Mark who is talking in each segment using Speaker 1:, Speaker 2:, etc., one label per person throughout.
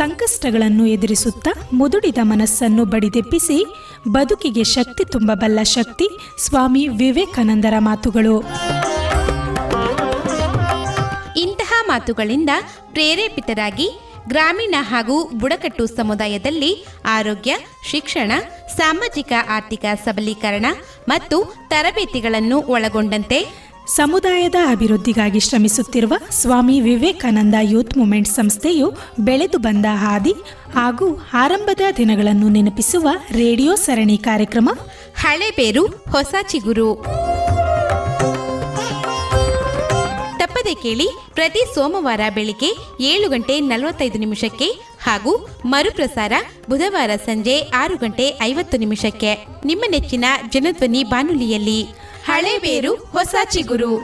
Speaker 1: ಸಂಕಷ್ಟಗಳನ್ನು ಎದುರಿಸುತ್ತಾ ಮುದುಡಿದ ಮನಸ್ಸನ್ನು ಬಡಿದೆಪ್ಪಿಸಿ ಬದುಕಿಗೆ ಶಕ್ತಿ ತುಂಬಬಲ್ಲ ಶಕ್ತಿ ಸ್ವಾಮಿ ವಿವೇಕಾನಂದರ ಮಾತುಗಳು.
Speaker 2: ಇಂತಹ ಮಾತುಗಳಿಂದ ಪ್ರೇರೇಪಿತರಾಗಿ ಗ್ರಾಮೀಣ ಹಾಗೂ ಬುಡಕಟ್ಟು ಸಮುದಾಯದಲ್ಲಿ ಆರೋಗ್ಯ, ಶಿಕ್ಷಣ, ಸಾಮಾಜಿಕ ಆರ್ಥಿಕ ಸಬಲೀಕರಣ ಮತ್ತು ತರಬೇತಿಗಳನ್ನು ಒಳಗೊಂಡಂತೆ
Speaker 1: ಸಮುದಾಯದ ಅಭಿವೃದ್ಧಿಗಾಗಿ ಶ್ರಮಿಸುತ್ತಿರುವ ಸ್ವಾಮಿ ವಿವೇಕಾನಂದ ಯೂತ್ ಮೂಮೆಂಟ್ ಸಂಸ್ಥೆಯು ಬೆಳೆದು ಬಂದ ಹಾದಿ ಹಾಗೂ ಆರಂಭದ ದಿನಗಳನ್ನು ನೆನಪಿಸುವ ರೇಡಿಯೋ ಸರಣಿ ಕಾರ್ಯಕ್ರಮ
Speaker 2: ಹಳೆಬೇರು ಹೊಸ ಚಿಗುರು. ತಪ್ಪದೆ ಕೇಳಿ ಪ್ರತಿ ಸೋಮವಾರ ಬೆಳಿಗ್ಗೆ ಏಳು ಗಂಟೆ ನಲವತ್ತೈದು ನಿಮಿಷಕ್ಕೆ ಹಾಗೂ ಮರುಪ್ರಸಾರ ಬುಧವಾರ ಸಂಜೆ ಆರು ಗಂಟೆ ಐವತ್ತು ನಿಮಿಷಕ್ಕೆ. ನಿಮ್ಮ ನೆಚ್ಚಿನ ಜನಧ್ವನಿ ಬಾನುಲಿಯಲ್ಲಿ ಹಳೆಬೇರು ಹೊಸ ಚಿಗುರು.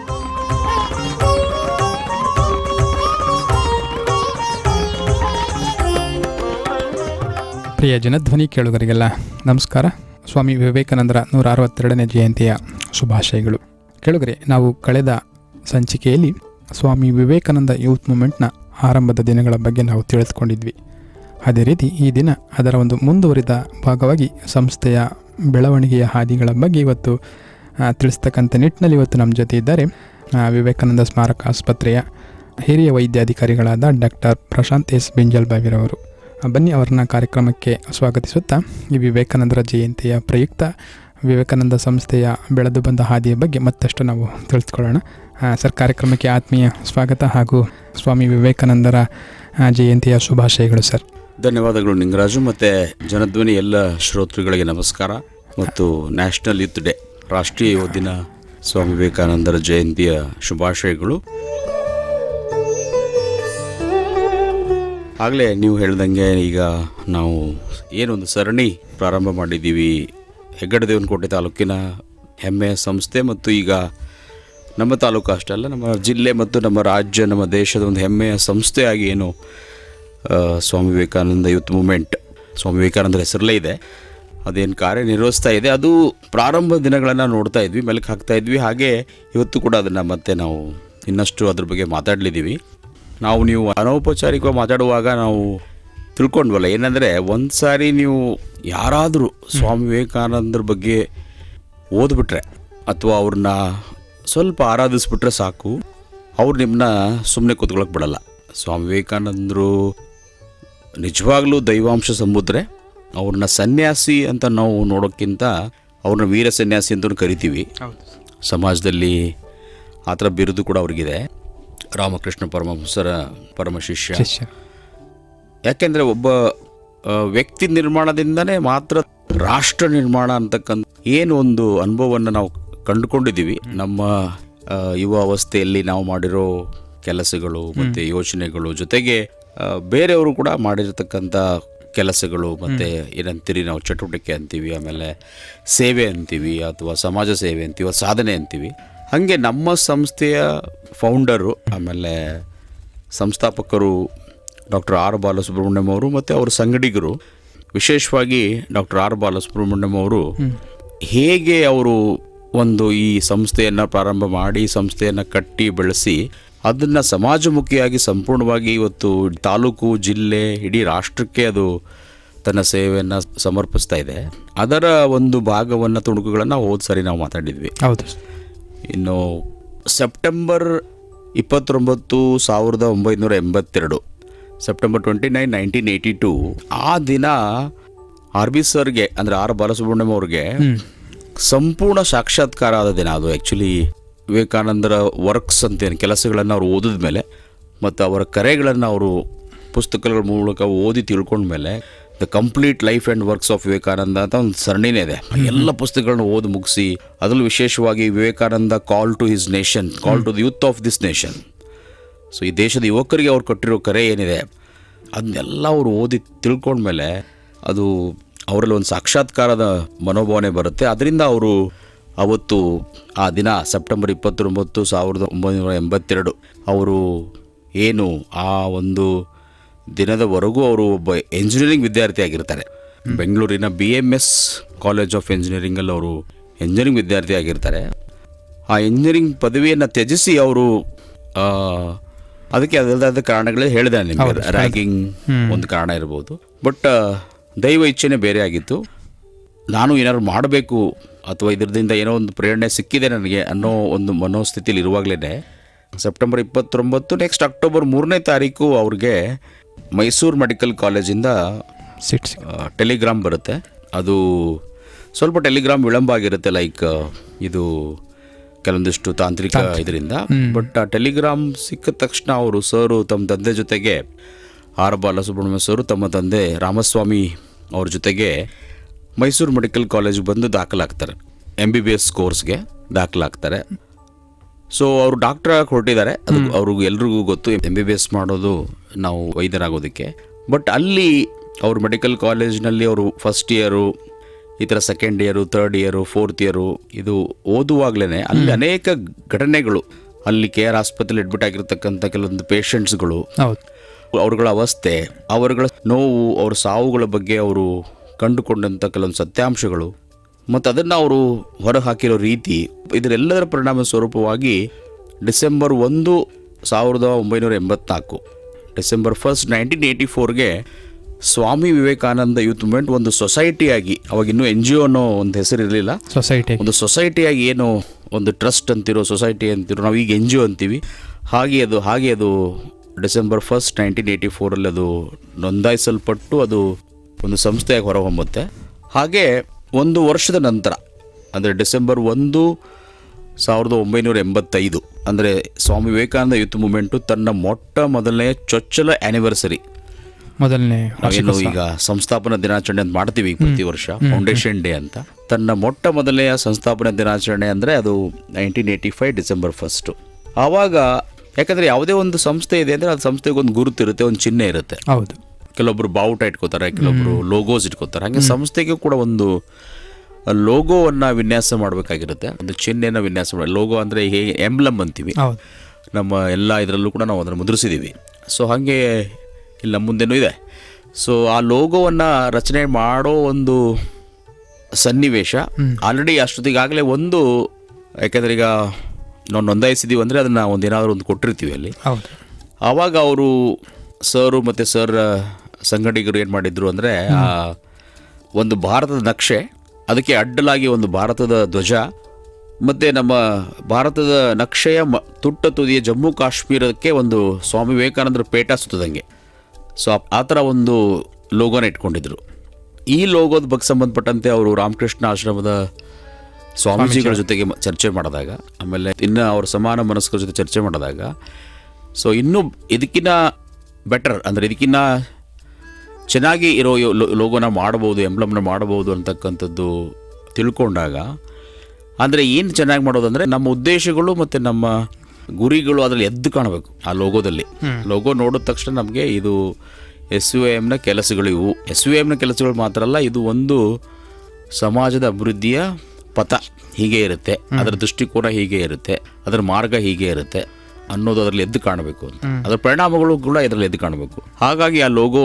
Speaker 3: ಪ್ರಿಯ ಜನಧ್ವನಿ ಕೇಳುಗರಿಗೆಲ್ಲ ನಮಸ್ಕಾರ. ಸ್ವಾಮಿ ವಿವೇಕಾನಂದರ ನೂರ ಅರವತ್ತೆರಡನೇ ಜಯಂತಿಯ ಶುಭಾಶಯಗಳು. ಕೇಳುಗರೆ, ನಾವು ಕಳೆದ ಸಂಚಿಕೆಯಲ್ಲಿ ಸ್ವಾಮಿ ವಿವೇಕಾನಂದ ಯೂತ್ ಮೂಮೆಂಟ್ನ ಆರಂಭದ ದಿನಗಳ ಬಗ್ಗೆ ನಾವು ತಿಳಿದುಕೊಂಡಿದ್ವಿ. ಅದೇ ರೀತಿ ಈ ದಿನ ಅದರ ಒಂದು ಮುಂದುವರಿದ ಭಾಗವಾಗಿ ಸಂಸ್ಥೆಯ ಬೆಳವಣಿಗೆಯ ಹಾದಿಗಳ ಬಗ್ಗೆ ಇವತ್ತು ತಿಳಿಸ್ತಕ್ಕಂಥ ನಿಟ್ಟಿನಲ್ಲಿ ಇವತ್ತು ನಮ್ಮ ಜೊತೆ ಇದ್ದಾರೆ ವಿವೇಕಾನಂದ ಸ್ಮಾರಕ ಆಸ್ಪತ್ರೆಯ ಹಿರಿಯ ವೈದ್ಯಾಧಿಕಾರಿಗಳಾದ ಡಾಕ್ಟರ್ ಪ್ರಶಾಂತ್ ಎಸ್ ಬಿಂಜಲ್ ಬಾವಿರವರು ಬನ್ನಿ ಅವರನ್ನ ಕಾರ್ಯಕ್ರಮಕ್ಕೆ ಸ್ವಾಗತಿಸುತ್ತಾ, ಈ ವಿವೇಕಾನಂದರ ಜಯಂತಿಯ ಪ್ರಯುಕ್ತ ವಿವೇಕಾನಂದ ಸಂಸ್ಥೆಯ ಬೆಳೆದು ಬಂದ ಹಾದಿಯ ಬಗ್ಗೆ ಮತ್ತಷ್ಟು ನಾವು ತಿಳಿಸ್ಕೊಳ್ಳೋಣ. ಸರ್, ಕಾರ್ಯಕ್ರಮಕ್ಕೆ ಆತ್ಮೀಯ ಸ್ವಾಗತ ಹಾಗೂ ಸ್ವಾಮಿ ವಿವೇಕಾನಂದರ ಜಯಂತಿಯ ಶುಭಾಶಯಗಳು, ಸರ್.
Speaker 4: ಧನ್ಯವಾದಗಳು ನಿಂಗರಾಜು, ಮತ್ತು ಜನಧ್ವನಿ ಎಲ್ಲ ಶ್ರೋತೃಗಳಿಗೆ ನಮಸ್ಕಾರ. ಮತ್ತು ನ್ಯಾಷನಲ್ ಯೂತ್ ಡೇ. ರಾಷ್ಟ್ರೀಯ ದಿನ ಸ್ವಾಮಿ ವಿವೇಕಾನಂದರ ಜಯಂತಿಯ ಶುಭಾಶಯಗಳು. ಆಗಲೇ ನೀವು ಹೇಳ್ದಂಗೆ ಈಗ ನಾವು ಏನೊಂದು ಸರಣಿ ಪ್ರಾರಂಭ ಮಾಡಿದ್ದೀವಿ. ಹೆಗ್ಗಡದೇವನಕೋಟೆ ತಾಲೂಕಿನ ಹೆಮ್ಮೆಯ ಸಂಸ್ಥೆ ಮತ್ತು ಈಗ ನಮ್ಮ ತಾಲೂಕು ಅಷ್ಟೇ ಅಲ್ಲ, ನಮ್ಮ ಜಿಲ್ಲೆ ಮತ್ತು ನಮ್ಮ ರಾಜ್ಯ, ನಮ್ಮ ದೇಶದ ಒಂದು ಹೆಮ್ಮೆಯ ಸಂಸ್ಥೆಯಾಗಿ ಏನು ಸ್ವಾಮಿ ವಿವೇಕಾನಂದ ಯೂತ್ ಮೂಮೆಂಟ್ ಸ್ವಾಮಿ ವಿವೇಕಾನಂದರ ಹೆಸರಲ್ಲೇ ಇದೆ. ಅದೇನು ಕಾರ್ಯನಿರ್ವಹಿಸ್ತಾ ಇದೆ. ಅದು ಪ್ರಾರಂಭ ದಿನಗಳನ್ನು ನೋಡ್ತಾ ಇದ್ವಿ, ಮೆಲುಕು ಹಾಕ್ತಾ ಇದ್ವಿ. ಹಾಗೆ ಇವತ್ತು ಕೂಡ ಅದನ್ನು ಮತ್ತೆ ನಾವು ಇನ್ನಷ್ಟು ಅದ್ರ ಬಗ್ಗೆ ಮಾತಾಡಲಿದ್ದೀವಿ ನಾವು ನೀವು ಅನೌಪಚಾರಿಕವಾಗಿ ಮಾತಾಡುವಾಗ ನಾವು ತಿಳ್ಕೊಂಡ್ವಲ್ಲ, ಏನಂದರೆ ಒಂದು ಸಾರಿ ನೀವು ಯಾರಾದರೂ ಸ್ವಾಮಿ ವಿವೇಕಾನಂದರ ಬಗ್ಗೆ ಓದ್ಬಿಟ್ರೆ ಅಥವಾ ಅವ್ರನ್ನ ಸ್ವಲ್ಪ ಆರಾಧಿಸ್ಬಿಟ್ರೆ ಸಾಕು, ಅವ್ರು ನಿಮ್ಮನ್ನ ಸುಮ್ಮನೆ ಕೂತ್ಕೊಳ್ಳೋಕೆ ಬಿಡಲ್ಲ. ಸ್ವಾಮಿ ವಿವೇಕಾನಂದರು ನಿಜವಾಗ್ಲೂ ದೈವಾಂಶ ಸಮುದ್ರೆ ಅವ್ರನ್ನ ಸನ್ಯಾಸಿ ಅಂತ ನಾವು ನೋಡೋಕ್ಕಿಂತ ಅವ್ರನ್ನ ವೀರ ಸನ್ಯಾಸಿ ಅಂತ ಕರಿತೀವಿ. ಸಮಾಜದಲ್ಲಿ ಆ ಥರ ಬಿರುದು ಕೂಡ ಅವ್ರಿಗಿದೆ. ರಾಮಕೃಷ್ಣ ಪರಮಹಂಸರ ಪರಮ ಶಿಷ್ಯ. ಯಾಕೆಂದರೆ ಒಬ್ಬ ವ್ಯಕ್ತಿ ನಿರ್ಮಾಣದಿಂದನೇ ಮಾತ್ರ ರಾಷ್ಟ್ರ ನಿರ್ಮಾಣ ಅಂತಕ್ಕಂಥ ಏನು ಒಂದು ಅನುಭವವನ್ನು ನಾವು ಕಂಡುಕೊಂಡಿದ್ದೀವಿ. ನಮ್ಮ ಯುವ ಅವಸ್ಥೆಯಲ್ಲಿ ನಾವು ಮಾಡಿರೋ ಕೆಲಸಗಳು ಮತ್ತು ಯೋಚನೆಗಳು ಜೊತೆಗೆ ಬೇರೆಯವರು ಕೂಡ ಮಾಡಿರ್ತಕ್ಕಂಥ ಕೆಲಸಗಳು ಮತ್ತು ಏನಂತೀರಿ ನಾವು ಚಟುವಟಿಕೆ ಅಂತೀವಿ ಆಮೇಲೆ ಸೇವೆ ಅಂತೀವಿ ಅಥವಾ ಸಮಾಜ ಸೇವೆ ಅಂತೀವಿ ಸಾಧನೆ ಅಂತೀವಿ. ಹಾಗೆ ನಮ್ಮ ಸಂಸ್ಥೆಯ ಫೌಂಡರು ಆಮೇಲೆ ಸಂಸ್ಥಾಪಕರು ಡಾಕ್ಟರ್ ಆರ್ ಬಾಲಸುಬ್ರಹ್ಮಣ್ಯಂ ಅವರು ಮತ್ತು ಅವರ ಸಂಗಡಿಗರು ವಿಶೇಷವಾಗಿ ಡಾಕ್ಟರ್ ಆರ್ ಬಾಲಸುಬ್ರಹ್ಮಣ್ಯಂ ಅವರು ಹೇಗೆ ಅವರು ಒಂದು ಈ ಸಂಸ್ಥೆಯನ್ನು ಪ್ರಾರಂಭ ಮಾಡಿ ಸಂಸ್ಥೆಯನ್ನು ಕಟ್ಟಿ ಬೆಳೆಸಿ ಅದನ್ನು ಸಮಾಜಮುಖಿಯಾಗಿ ಸಂಪೂರ್ಣವಾಗಿ ಇವತ್ತು ತಾಲೂಕು ಜಿಲ್ಲೆ ಇಡೀ ರಾಷ್ಟ್ರಕ್ಕೆ ಅದು ತನ್ನ ಸೇವೆಯನ್ನು ಸಮರ್ಪಿಸ್ತಾ ಇದೆ. ಅದರ ಒಂದು ಭಾಗವನ್ನು ತುಣುಕುಗಳನ್ನು ಹೋದ ಸರಿ ನಾವು ಮಾತಾಡಿದ್ವಿ.
Speaker 3: ಹೌದು
Speaker 4: ಇನ್ನು ಸೆಪ್ಟೆಂಬರ್ ಇಪ್ಪತ್ತೊಂಬತ್ತು ಸಾವಿರದ ಒಂಬೈನೂರ ಎಂಬತ್ತೆರಡು September twenty nine nineteen eighty two ಆ ದಿನ ಆರ್ ಬಿ ಸರ್ಗೆ ಅಂದರೆ ಆರ್ ಬಾಲಸುಬ್ರಹ್ಮಣ್ಯಂ ಅವ್ರಿಗೆ ಸಂಪೂರ್ಣ ಸಾಕ್ಷಾತ್ಕಾರ ಆದ ದಿನ ಅದು ಆ್ಯಕ್ಚುಲಿ ವಿವೇಕಾನಂದರ ವರ್ಕ್ಸ್ ಅಂತೇನು ಕೆಲಸಗಳನ್ನು ಅವರು ಓದಿದ ಮೇಲೆ ಮತ್ತು ಅವರ ಕರೆಗಳನ್ನು ಅವರು ಪುಸ್ತಕಗಳ ಮೂಲಕ ಓದಿ ತಿಳ್ಕೊಂಡ್ಮೇಲೆ the complete life and works of Vivekananda ಅಂತ ಒಂದು ಸರಣಿನೇ ಇದೆ. ಎಲ್ಲ ಪುಸ್ತಕಗಳನ್ನ ಓದಿ ಮುಗಿಸಿ ಅದರಲ್ಲೂ ವಿಶೇಷವಾಗಿ Vivekananda call to his nation call to the youth of this nation so ಈ ದೇಶದ ಯುವಕರಿಗೆ ಅವ್ರು ಕೊಟ್ಟಿರೋ ಕರೆ ಏನಿದೆ ಅದನ್ನೆಲ್ಲ ಅವರು ಓದಿ ತಿಳ್ಕೊಂಡ್ಮೇಲೆ ಅದು ಅವರಲ್ಲಿ ಒಂದು ಸಾಕ್ಷಾತ್ಕಾರದ ಮನೋಭಾವನೆ ಬರುತ್ತೆ. ಅದರಿಂದ ಅವರು ಅವತ್ತು ಆ ದಿನ ಸೆಪ್ಟೆಂಬರ್ ಇಪ್ಪತ್ತೊಂಬತ್ತು ಸಾವಿರದ ಒಂಬೈನೂರ ಎಂಬತ್ತೆರಡು. ಅವರು ಏನು ಆ ಒಂದು ದಿನದವರೆಗೂ ಅವರು ಒಬ್ಬ ಎಂಜಿನಿಯರಿಂಗ್ ವಿದ್ಯಾರ್ಥಿ ಆಗಿರ್ತಾರೆ ಬೆಂಗಳೂರಿನ B M S college of ಎಂಜಿನಿಯರಿಂಗಲ್ಲಿ ಅವರು ಎಂಜಿನಿಯರಿಂಗ್ ವಿದ್ಯಾರ್ಥಿ ಆಗಿರ್ತಾರೆ ಆ ಇಂಜಿನಿಯರಿಂಗ್ ಪದವಿಯನ್ನು ತ್ಯಜಿಸಿ ಅವರು ಅದಕ್ಕೆ ಅದರದಾದ ಕಾರಣಗಳೇ ಹೇಳಿದೆ ನಿಮಗೆ. ರ್ಯಾಗಿಂಗ್ ಒಂದು ಕಾರಣ ಇರ್ಬೋದು. ಬಟ್ ದೈವ ಇಚ್ಛೆನೇ ಬೇರೆ ಆಗಿತ್ತು. ನಾನು ಏನಾದ್ರು ಮಾಡಬೇಕು ಅಥವಾ ಇದರಿಂದ ಏನೋ ಒಂದು ಪ್ರೇರಣೆ ಸಿಕ್ಕಿದೆ ನನಗೆ ಅನ್ನೋ ಒಂದು ಮನೋಸ್ಥಿತಿಲಿ ಇರುವಾಗಲೇ ಸೆಪ್ಟೆಂಬರ್ ಇಪ್ಪತ್ತೊಂಬತ್ತು ನೆಕ್ಸ್ಟ್ ಅಕ್ಟೋಬರ್ ಮೂರನೇ ತಾರೀಕು ಅವ್ರಿಗೆ ಮೈಸೂರು ಮೆಡಿಕಲ್ ಕಾಲೇಜಿಂದ
Speaker 3: ಸಿಟ್ಸ್
Speaker 4: ಟೆಲಿಗ್ರಾಮ್ ಬರುತ್ತೆ. ಅದು ಸ್ವಲ್ಪ ಟೆಲಿಗ್ರಾಮ್ ವಿಳಂಬ ಆಗಿರುತ್ತೆ ಲೈಕ್ ಇದು ಕೆಲವೊಂದಿಷ್ಟು ತಾಂತ್ರಿಕ ಇದರಿಂದ. ಬಟ್ ಆ ಟೆಲಿಗ್ರಾಮ್ ಸಿಕ್ಕ ತಕ್ಷಣ ಅವರು ಸರು ತಮ್ಮ ತಂದೆ ಜೊತೆಗೆ ಆರ್ ಬಾಲಸುಬ್ರಹ್ಮಣ್ಯ ಸರು ತಮ್ಮ ತಂದೆ ರಾಮಸ್ವಾಮಿ ಅವ್ರ ಜೊತೆಗೆ ಮೈಸೂರು ಮೆಡಿಕಲ್ ಕಾಲೇಜ್ ಬಂದು ದಾಖಲಾಗ್ತಾರೆ. ಎಂ ಬಿ ಬಿ ಎಸ್ ಕೋರ್ಸ್ಗೆ ದಾಖಲಾಗ್ತಾರೆ. ಸೊ ಅವರು ಡಾಕ್ಟರ್ ಆಗಿ ಹೊರಟಿದ್ದಾರೆ. ಅದು ಅವ್ರಿಗೂ ಎಲ್ರಿಗೂ ಗೊತ್ತು. ಎಂ ಬಿ ಬಿ ಎಸ್ ಮಾಡೋದು ನಾವು ವೈದ್ಯರಾಗೋದಕ್ಕೆ. ಬಟ್ ಅಲ್ಲಿ ಅವರು ಮೆಡಿಕಲ್ ಕಾಲೇಜ್ನಲ್ಲಿ ಅವರು ಫಸ್ಟ್ ಇಯರು ಈ ಥರ second year third year fourth year ಇದು ಓದುವಾಗಲೇ ಅಲ್ಲಿ ಅನೇಕ ಘಟನೆಗಳು. ಅಲ್ಲಿ ಕೆ ಆರ್ ಆಸ್ಪತ್ರೆಯಲ್ಲಿ ಅಡ್ಮಿಟ್ ಆಗಿರ್ತಕ್ಕಂಥ ಕೆಲವೊಂದು ಪೇಷಂಟ್ಸ್ಗಳು ಅವರುಗಳ ಅವಸ್ಥೆ ಅವರುಗಳ ನೋವು ಅವ್ರ ಸಾವುಗಳ ಬಗ್ಗೆ ಅವರು ಕಂಡುಕೊಂಡಂಥ ಕೆಲವೊಂದು ಸತ್ಯಾಂಶಗಳು. ಮತ್ತು ಅದನ್ನು ಅವರು ಹೊರಹಾಕಿರೋ ರೀತಿ ಇದರೆಲ್ಲದರ ಪರಿಣಾಮ ಸ್ವರೂಪವಾಗಿ ಡಿಸೆಂಬರ್ ಒಂದು ಸಾವಿರದ ಒಂಬೈನೂರ ಎಂಬತ್ನಾಲ್ಕು ಡಿಸೆಂಬರ್ ಫಸ್ಟ್ ನೈನ್ಟೀನ್ ಏಯ್ಟಿ ಫೋರ್ಗೆ ಸ್ವಾಮಿ ವಿವೇಕಾನಂದ ಯೂತ್ ಮೂವ್ಮೆಂಟ್ ಒಂದು ಸೊಸೈಟಿಯಾಗಿ ಅವಾಗ ಇನ್ನೂ ಎನ್ ಜಿ ಒ ಅನ್ನೋ ಒಂದು ಹೆಸರಿರಲಿಲ್ಲ
Speaker 3: ಸೊಸೈಟಿ
Speaker 4: ಒಂದು ಸೊಸೈಟಿಯಾಗಿ ಏನು ಒಂದು ಟ್ರಸ್ಟ್ ಅಂತಿರೋ ಸೊಸೈಟಿ ಅಂತಿರೋ ನಾವು ಈಗ ಎನ್ ಜಿ ಒ ಅಂತೀವಿ. ಹಾಗೆ ಅದು ಹಾಗೆ ಅದು ಡಿಸೆಂಬರ್ ಫಸ್ಟ್ ನೈನ್ಟೀನ್ ಏಯ್ಟಿ ಫೋರಲ್ಲಿ ಅದು ನೋಂದಾಯಿಸಲ್ಪಟ್ಟು ಅದು ಒಂದು ಸಂಸ್ಥೆಯಾಗಿ ಹೊರಹೊಮ್ಮುತ್ತೆ. ಹಾಗೆ ಒಂದು ವರ್ಷದ ನಂತರ ಅಂದರೆ ಡಿಸೆಂಬರ್ ಒಂದು ಸಾವಿರದ ಒಂಬೈನೂರ ಎಂಬತ್ತೈದು ಅಂದರೆ ಸ್ವಾಮಿ ವಿವೇಕಾನಂದ ಯೂತ್ ಮೂಮೆಂಟು ತನ್ನ ಮೊಟ್ಟ ಮೊದಲನೇ ಚೊಚ್ಚಲ ಆ್ಯನಿವರ್ಸರಿ
Speaker 3: ಮೊದಲನೇ
Speaker 4: ಏನು ಈಗ ಸಂಸ್ಥಾಪನಾ ದಿನಾಚರಣೆ ಅಂತ ಮಾಡ್ತೀವಿ ಪ್ರತಿ ವರ್ಷ ಫೌಂಡೇಶನ್ ಡೇ ಅಂತ. ತನ್ನ ಮೊಟ್ಟ ಮೊದಲನೆಯ ಸಂಸ್ಥಾಪನಾ ದಿನಾಚರಣೆ ಅಂದರೆ ಅದು nineteen eighty five December first ಆವಾಗ ಯಾಕಂದರೆ ಯಾವುದೇ ಒಂದು ಸಂಸ್ಥೆ ಇದೆ ಅಂದರೆ ಅದು ಸಂಸ್ಥೆಗೆ ಒಂದು ಗುರುತಿರುತ್ತೆ ಒಂದು ಚಿಹ್ನೆ ಇರುತ್ತೆ.
Speaker 3: ಹೌದು.
Speaker 4: ಕೆಲವೊಬ್ರು ಬಾವುಟ ಇಟ್ಕೋತಾರೆ ಕೆಲವೊಬ್ರು ಲೋಗೋಸ್ ಇಟ್ಕೋತಾರೆ. ಹಾಗೆ ಸಂಸ್ಥೆಗೆ ಕೂಡ ಒಂದು ಲೋಗೋವನ್ನು ವಿನ್ಯಾಸ ಮಾಡಬೇಕಾಗಿರುತ್ತೆ. ಒಂದು ಚಿಹ್ನೆನ ವಿನ್ಯಾಸ ಮಾಡಿ ಲೋಗೋ ಅಂದರೆ ಹೇಗೆ ಎಂಬ್ಲಮ್ ಅಂತೀವಿ. ನಮ್ಮ ಎಲ್ಲ ಇದರಲ್ಲೂ ಕೂಡ ನಾವು ಅದನ್ನು ಮುದ್ರಿಸಿದ್ದೀವಿ ಸೊ ಹಾಗೆ ಇಲ್ಲಿ ನಮ್ಮ ಮುಂದೆನೂ ಇದೆ. ಸೊ ಆ ಲೋಗೋವನ್ನು ರಚನೆ ಮಾಡೋ ಒಂದು ಸನ್ನಿವೇಶ ಆಲ್ರೆಡಿ ಅಷ್ಟೊತ್ತಿಗಾಗಲೇ ಒಂದು ಯಾಕೆಂದರೆ ಈಗ ನಾವು ನೋಂದಾಯಿಸಿದ್ದೀವಿ ಅಂದರೆ ಅದನ್ನು ಒಂದು ಏನಾದರೂ ಒಂದು ಕೊಟ್ಟಿರ್ತೀವಿ ಅಲ್ಲಿ. ಆವಾಗ ಅವರು ಸರು ಮತ್ತು ಸರ್ ಸಂಗಡಿಗರು ಏನು ಮಾಡಿದ್ರು ಅಂದರೆ ಒಂದು ಭಾರತದ ನಕ್ಷೆ ಅದಕ್ಕೆ ಅಡ್ಡಲಾಗಿ ಒಂದು ಭಾರತದ ಧ್ವಜ ಮತ್ತು ನಮ್ಮ ಭಾರತದ ನಕ್ಷೆಯ ಮ ತುಟ್ಟ ತುದಿಯ ಜಮ್ಮು ಕಾಶ್ಮೀರಕ್ಕೆ ಒಂದು ಸ್ವಾಮಿ ವಿವೇಕಾನಂದರ ಪೇಟ ಸುತ್ತದಂಗೆ. ಸೊ ಆ- ಥರ ಒಂದು ಲೋಗೋನ ಇಟ್ಕೊಂಡಿದ್ರು. ಈ ಲೋಗೋದ ಬಗ್ಗೆ ಸಂಬಂಧಪಟ್ಟಂತೆ ಅವರು ರಾಮಕೃಷ್ಣ ಆಶ್ರಮದ ಸ್ವಾಮೀಜಿಗಳ ಜೊತೆಗೆ ಚರ್ಚೆ ಮಾಡಿದಾಗ ಆಮೇಲೆ ಇನ್ನು ಅವ್ರ ಸಮಾನ ಮನಸ್ಕರ ಜೊತೆ ಚರ್ಚೆ ಮಾಡಿದಾಗ ಸೊ ಇನ್ನೂ ಇದಕ್ಕಿನ್ನ ಬೆಟರ್ ಅಂದರೆ ಇದಕ್ಕಿಂತ ಚೆನ್ನಾಗಿ ಇರೋ ಲೋಗೋನ ಮಾಡ್ಬೋದು ಎಂಬ್ಲಮ್ನ ಮಾಡ್ಬೋದು ಅಂತಕ್ಕಂಥದ್ದು ತಿಳ್ಕೊಂಡಾಗ ಅಂದರೆ ಏನು ಚೆನ್ನಾಗಿ ಮಾಡೋದು ಅಂದರೆ ನಮ್ಮ ಉದ್ದೇಶಗಳು ಮತ್ತು ನಮ್ಮ ಗುರಿಗಳು ಅದರಲ್ಲಿ ಎದ್ದು ಕಾಣಬೇಕು ಆ ಲೋಗೋದಲ್ಲಿ. ಲೋಗೋ ನೋಡಿದ ತಕ್ಷಣ ನಮಗೆ ಇದು ಎಸ್ ಯು ಎಮ್ನ ಕೆಲಸಗಳು ಇವು. ಎಸ್ ಯು ಎಮ್ನ ಕೆಲಸಗಳು ಮಾತ್ರ ಅಲ್ಲ ಇದು ಒಂದು ಸಮಾಜದ ಅಭಿವೃದ್ಧಿಯ ಪಥ ಹೀಗೆ ಇರುತ್ತೆ. ಅದರ ದೃಷ್ಟಿಕೋನ ಹೀಗೆ ಇರುತ್ತೆ. ಅದರ ಮಾರ್ಗ ಹೀಗೆ ಇರುತ್ತೆ ಅನ್ನೋದು ಅದರಲ್ಲಿ ಎದ್ದು ಕಾಣಬೇಕು ಅಂತ. ಅದರ ಪರಿಣಾಮಗಳು ಕೂಡ ಇದರಲ್ಲಿ ಎದ್ದು ಕಾಣಬೇಕು. ಹಾಗಾಗಿ ಆ ಲೋಗೋ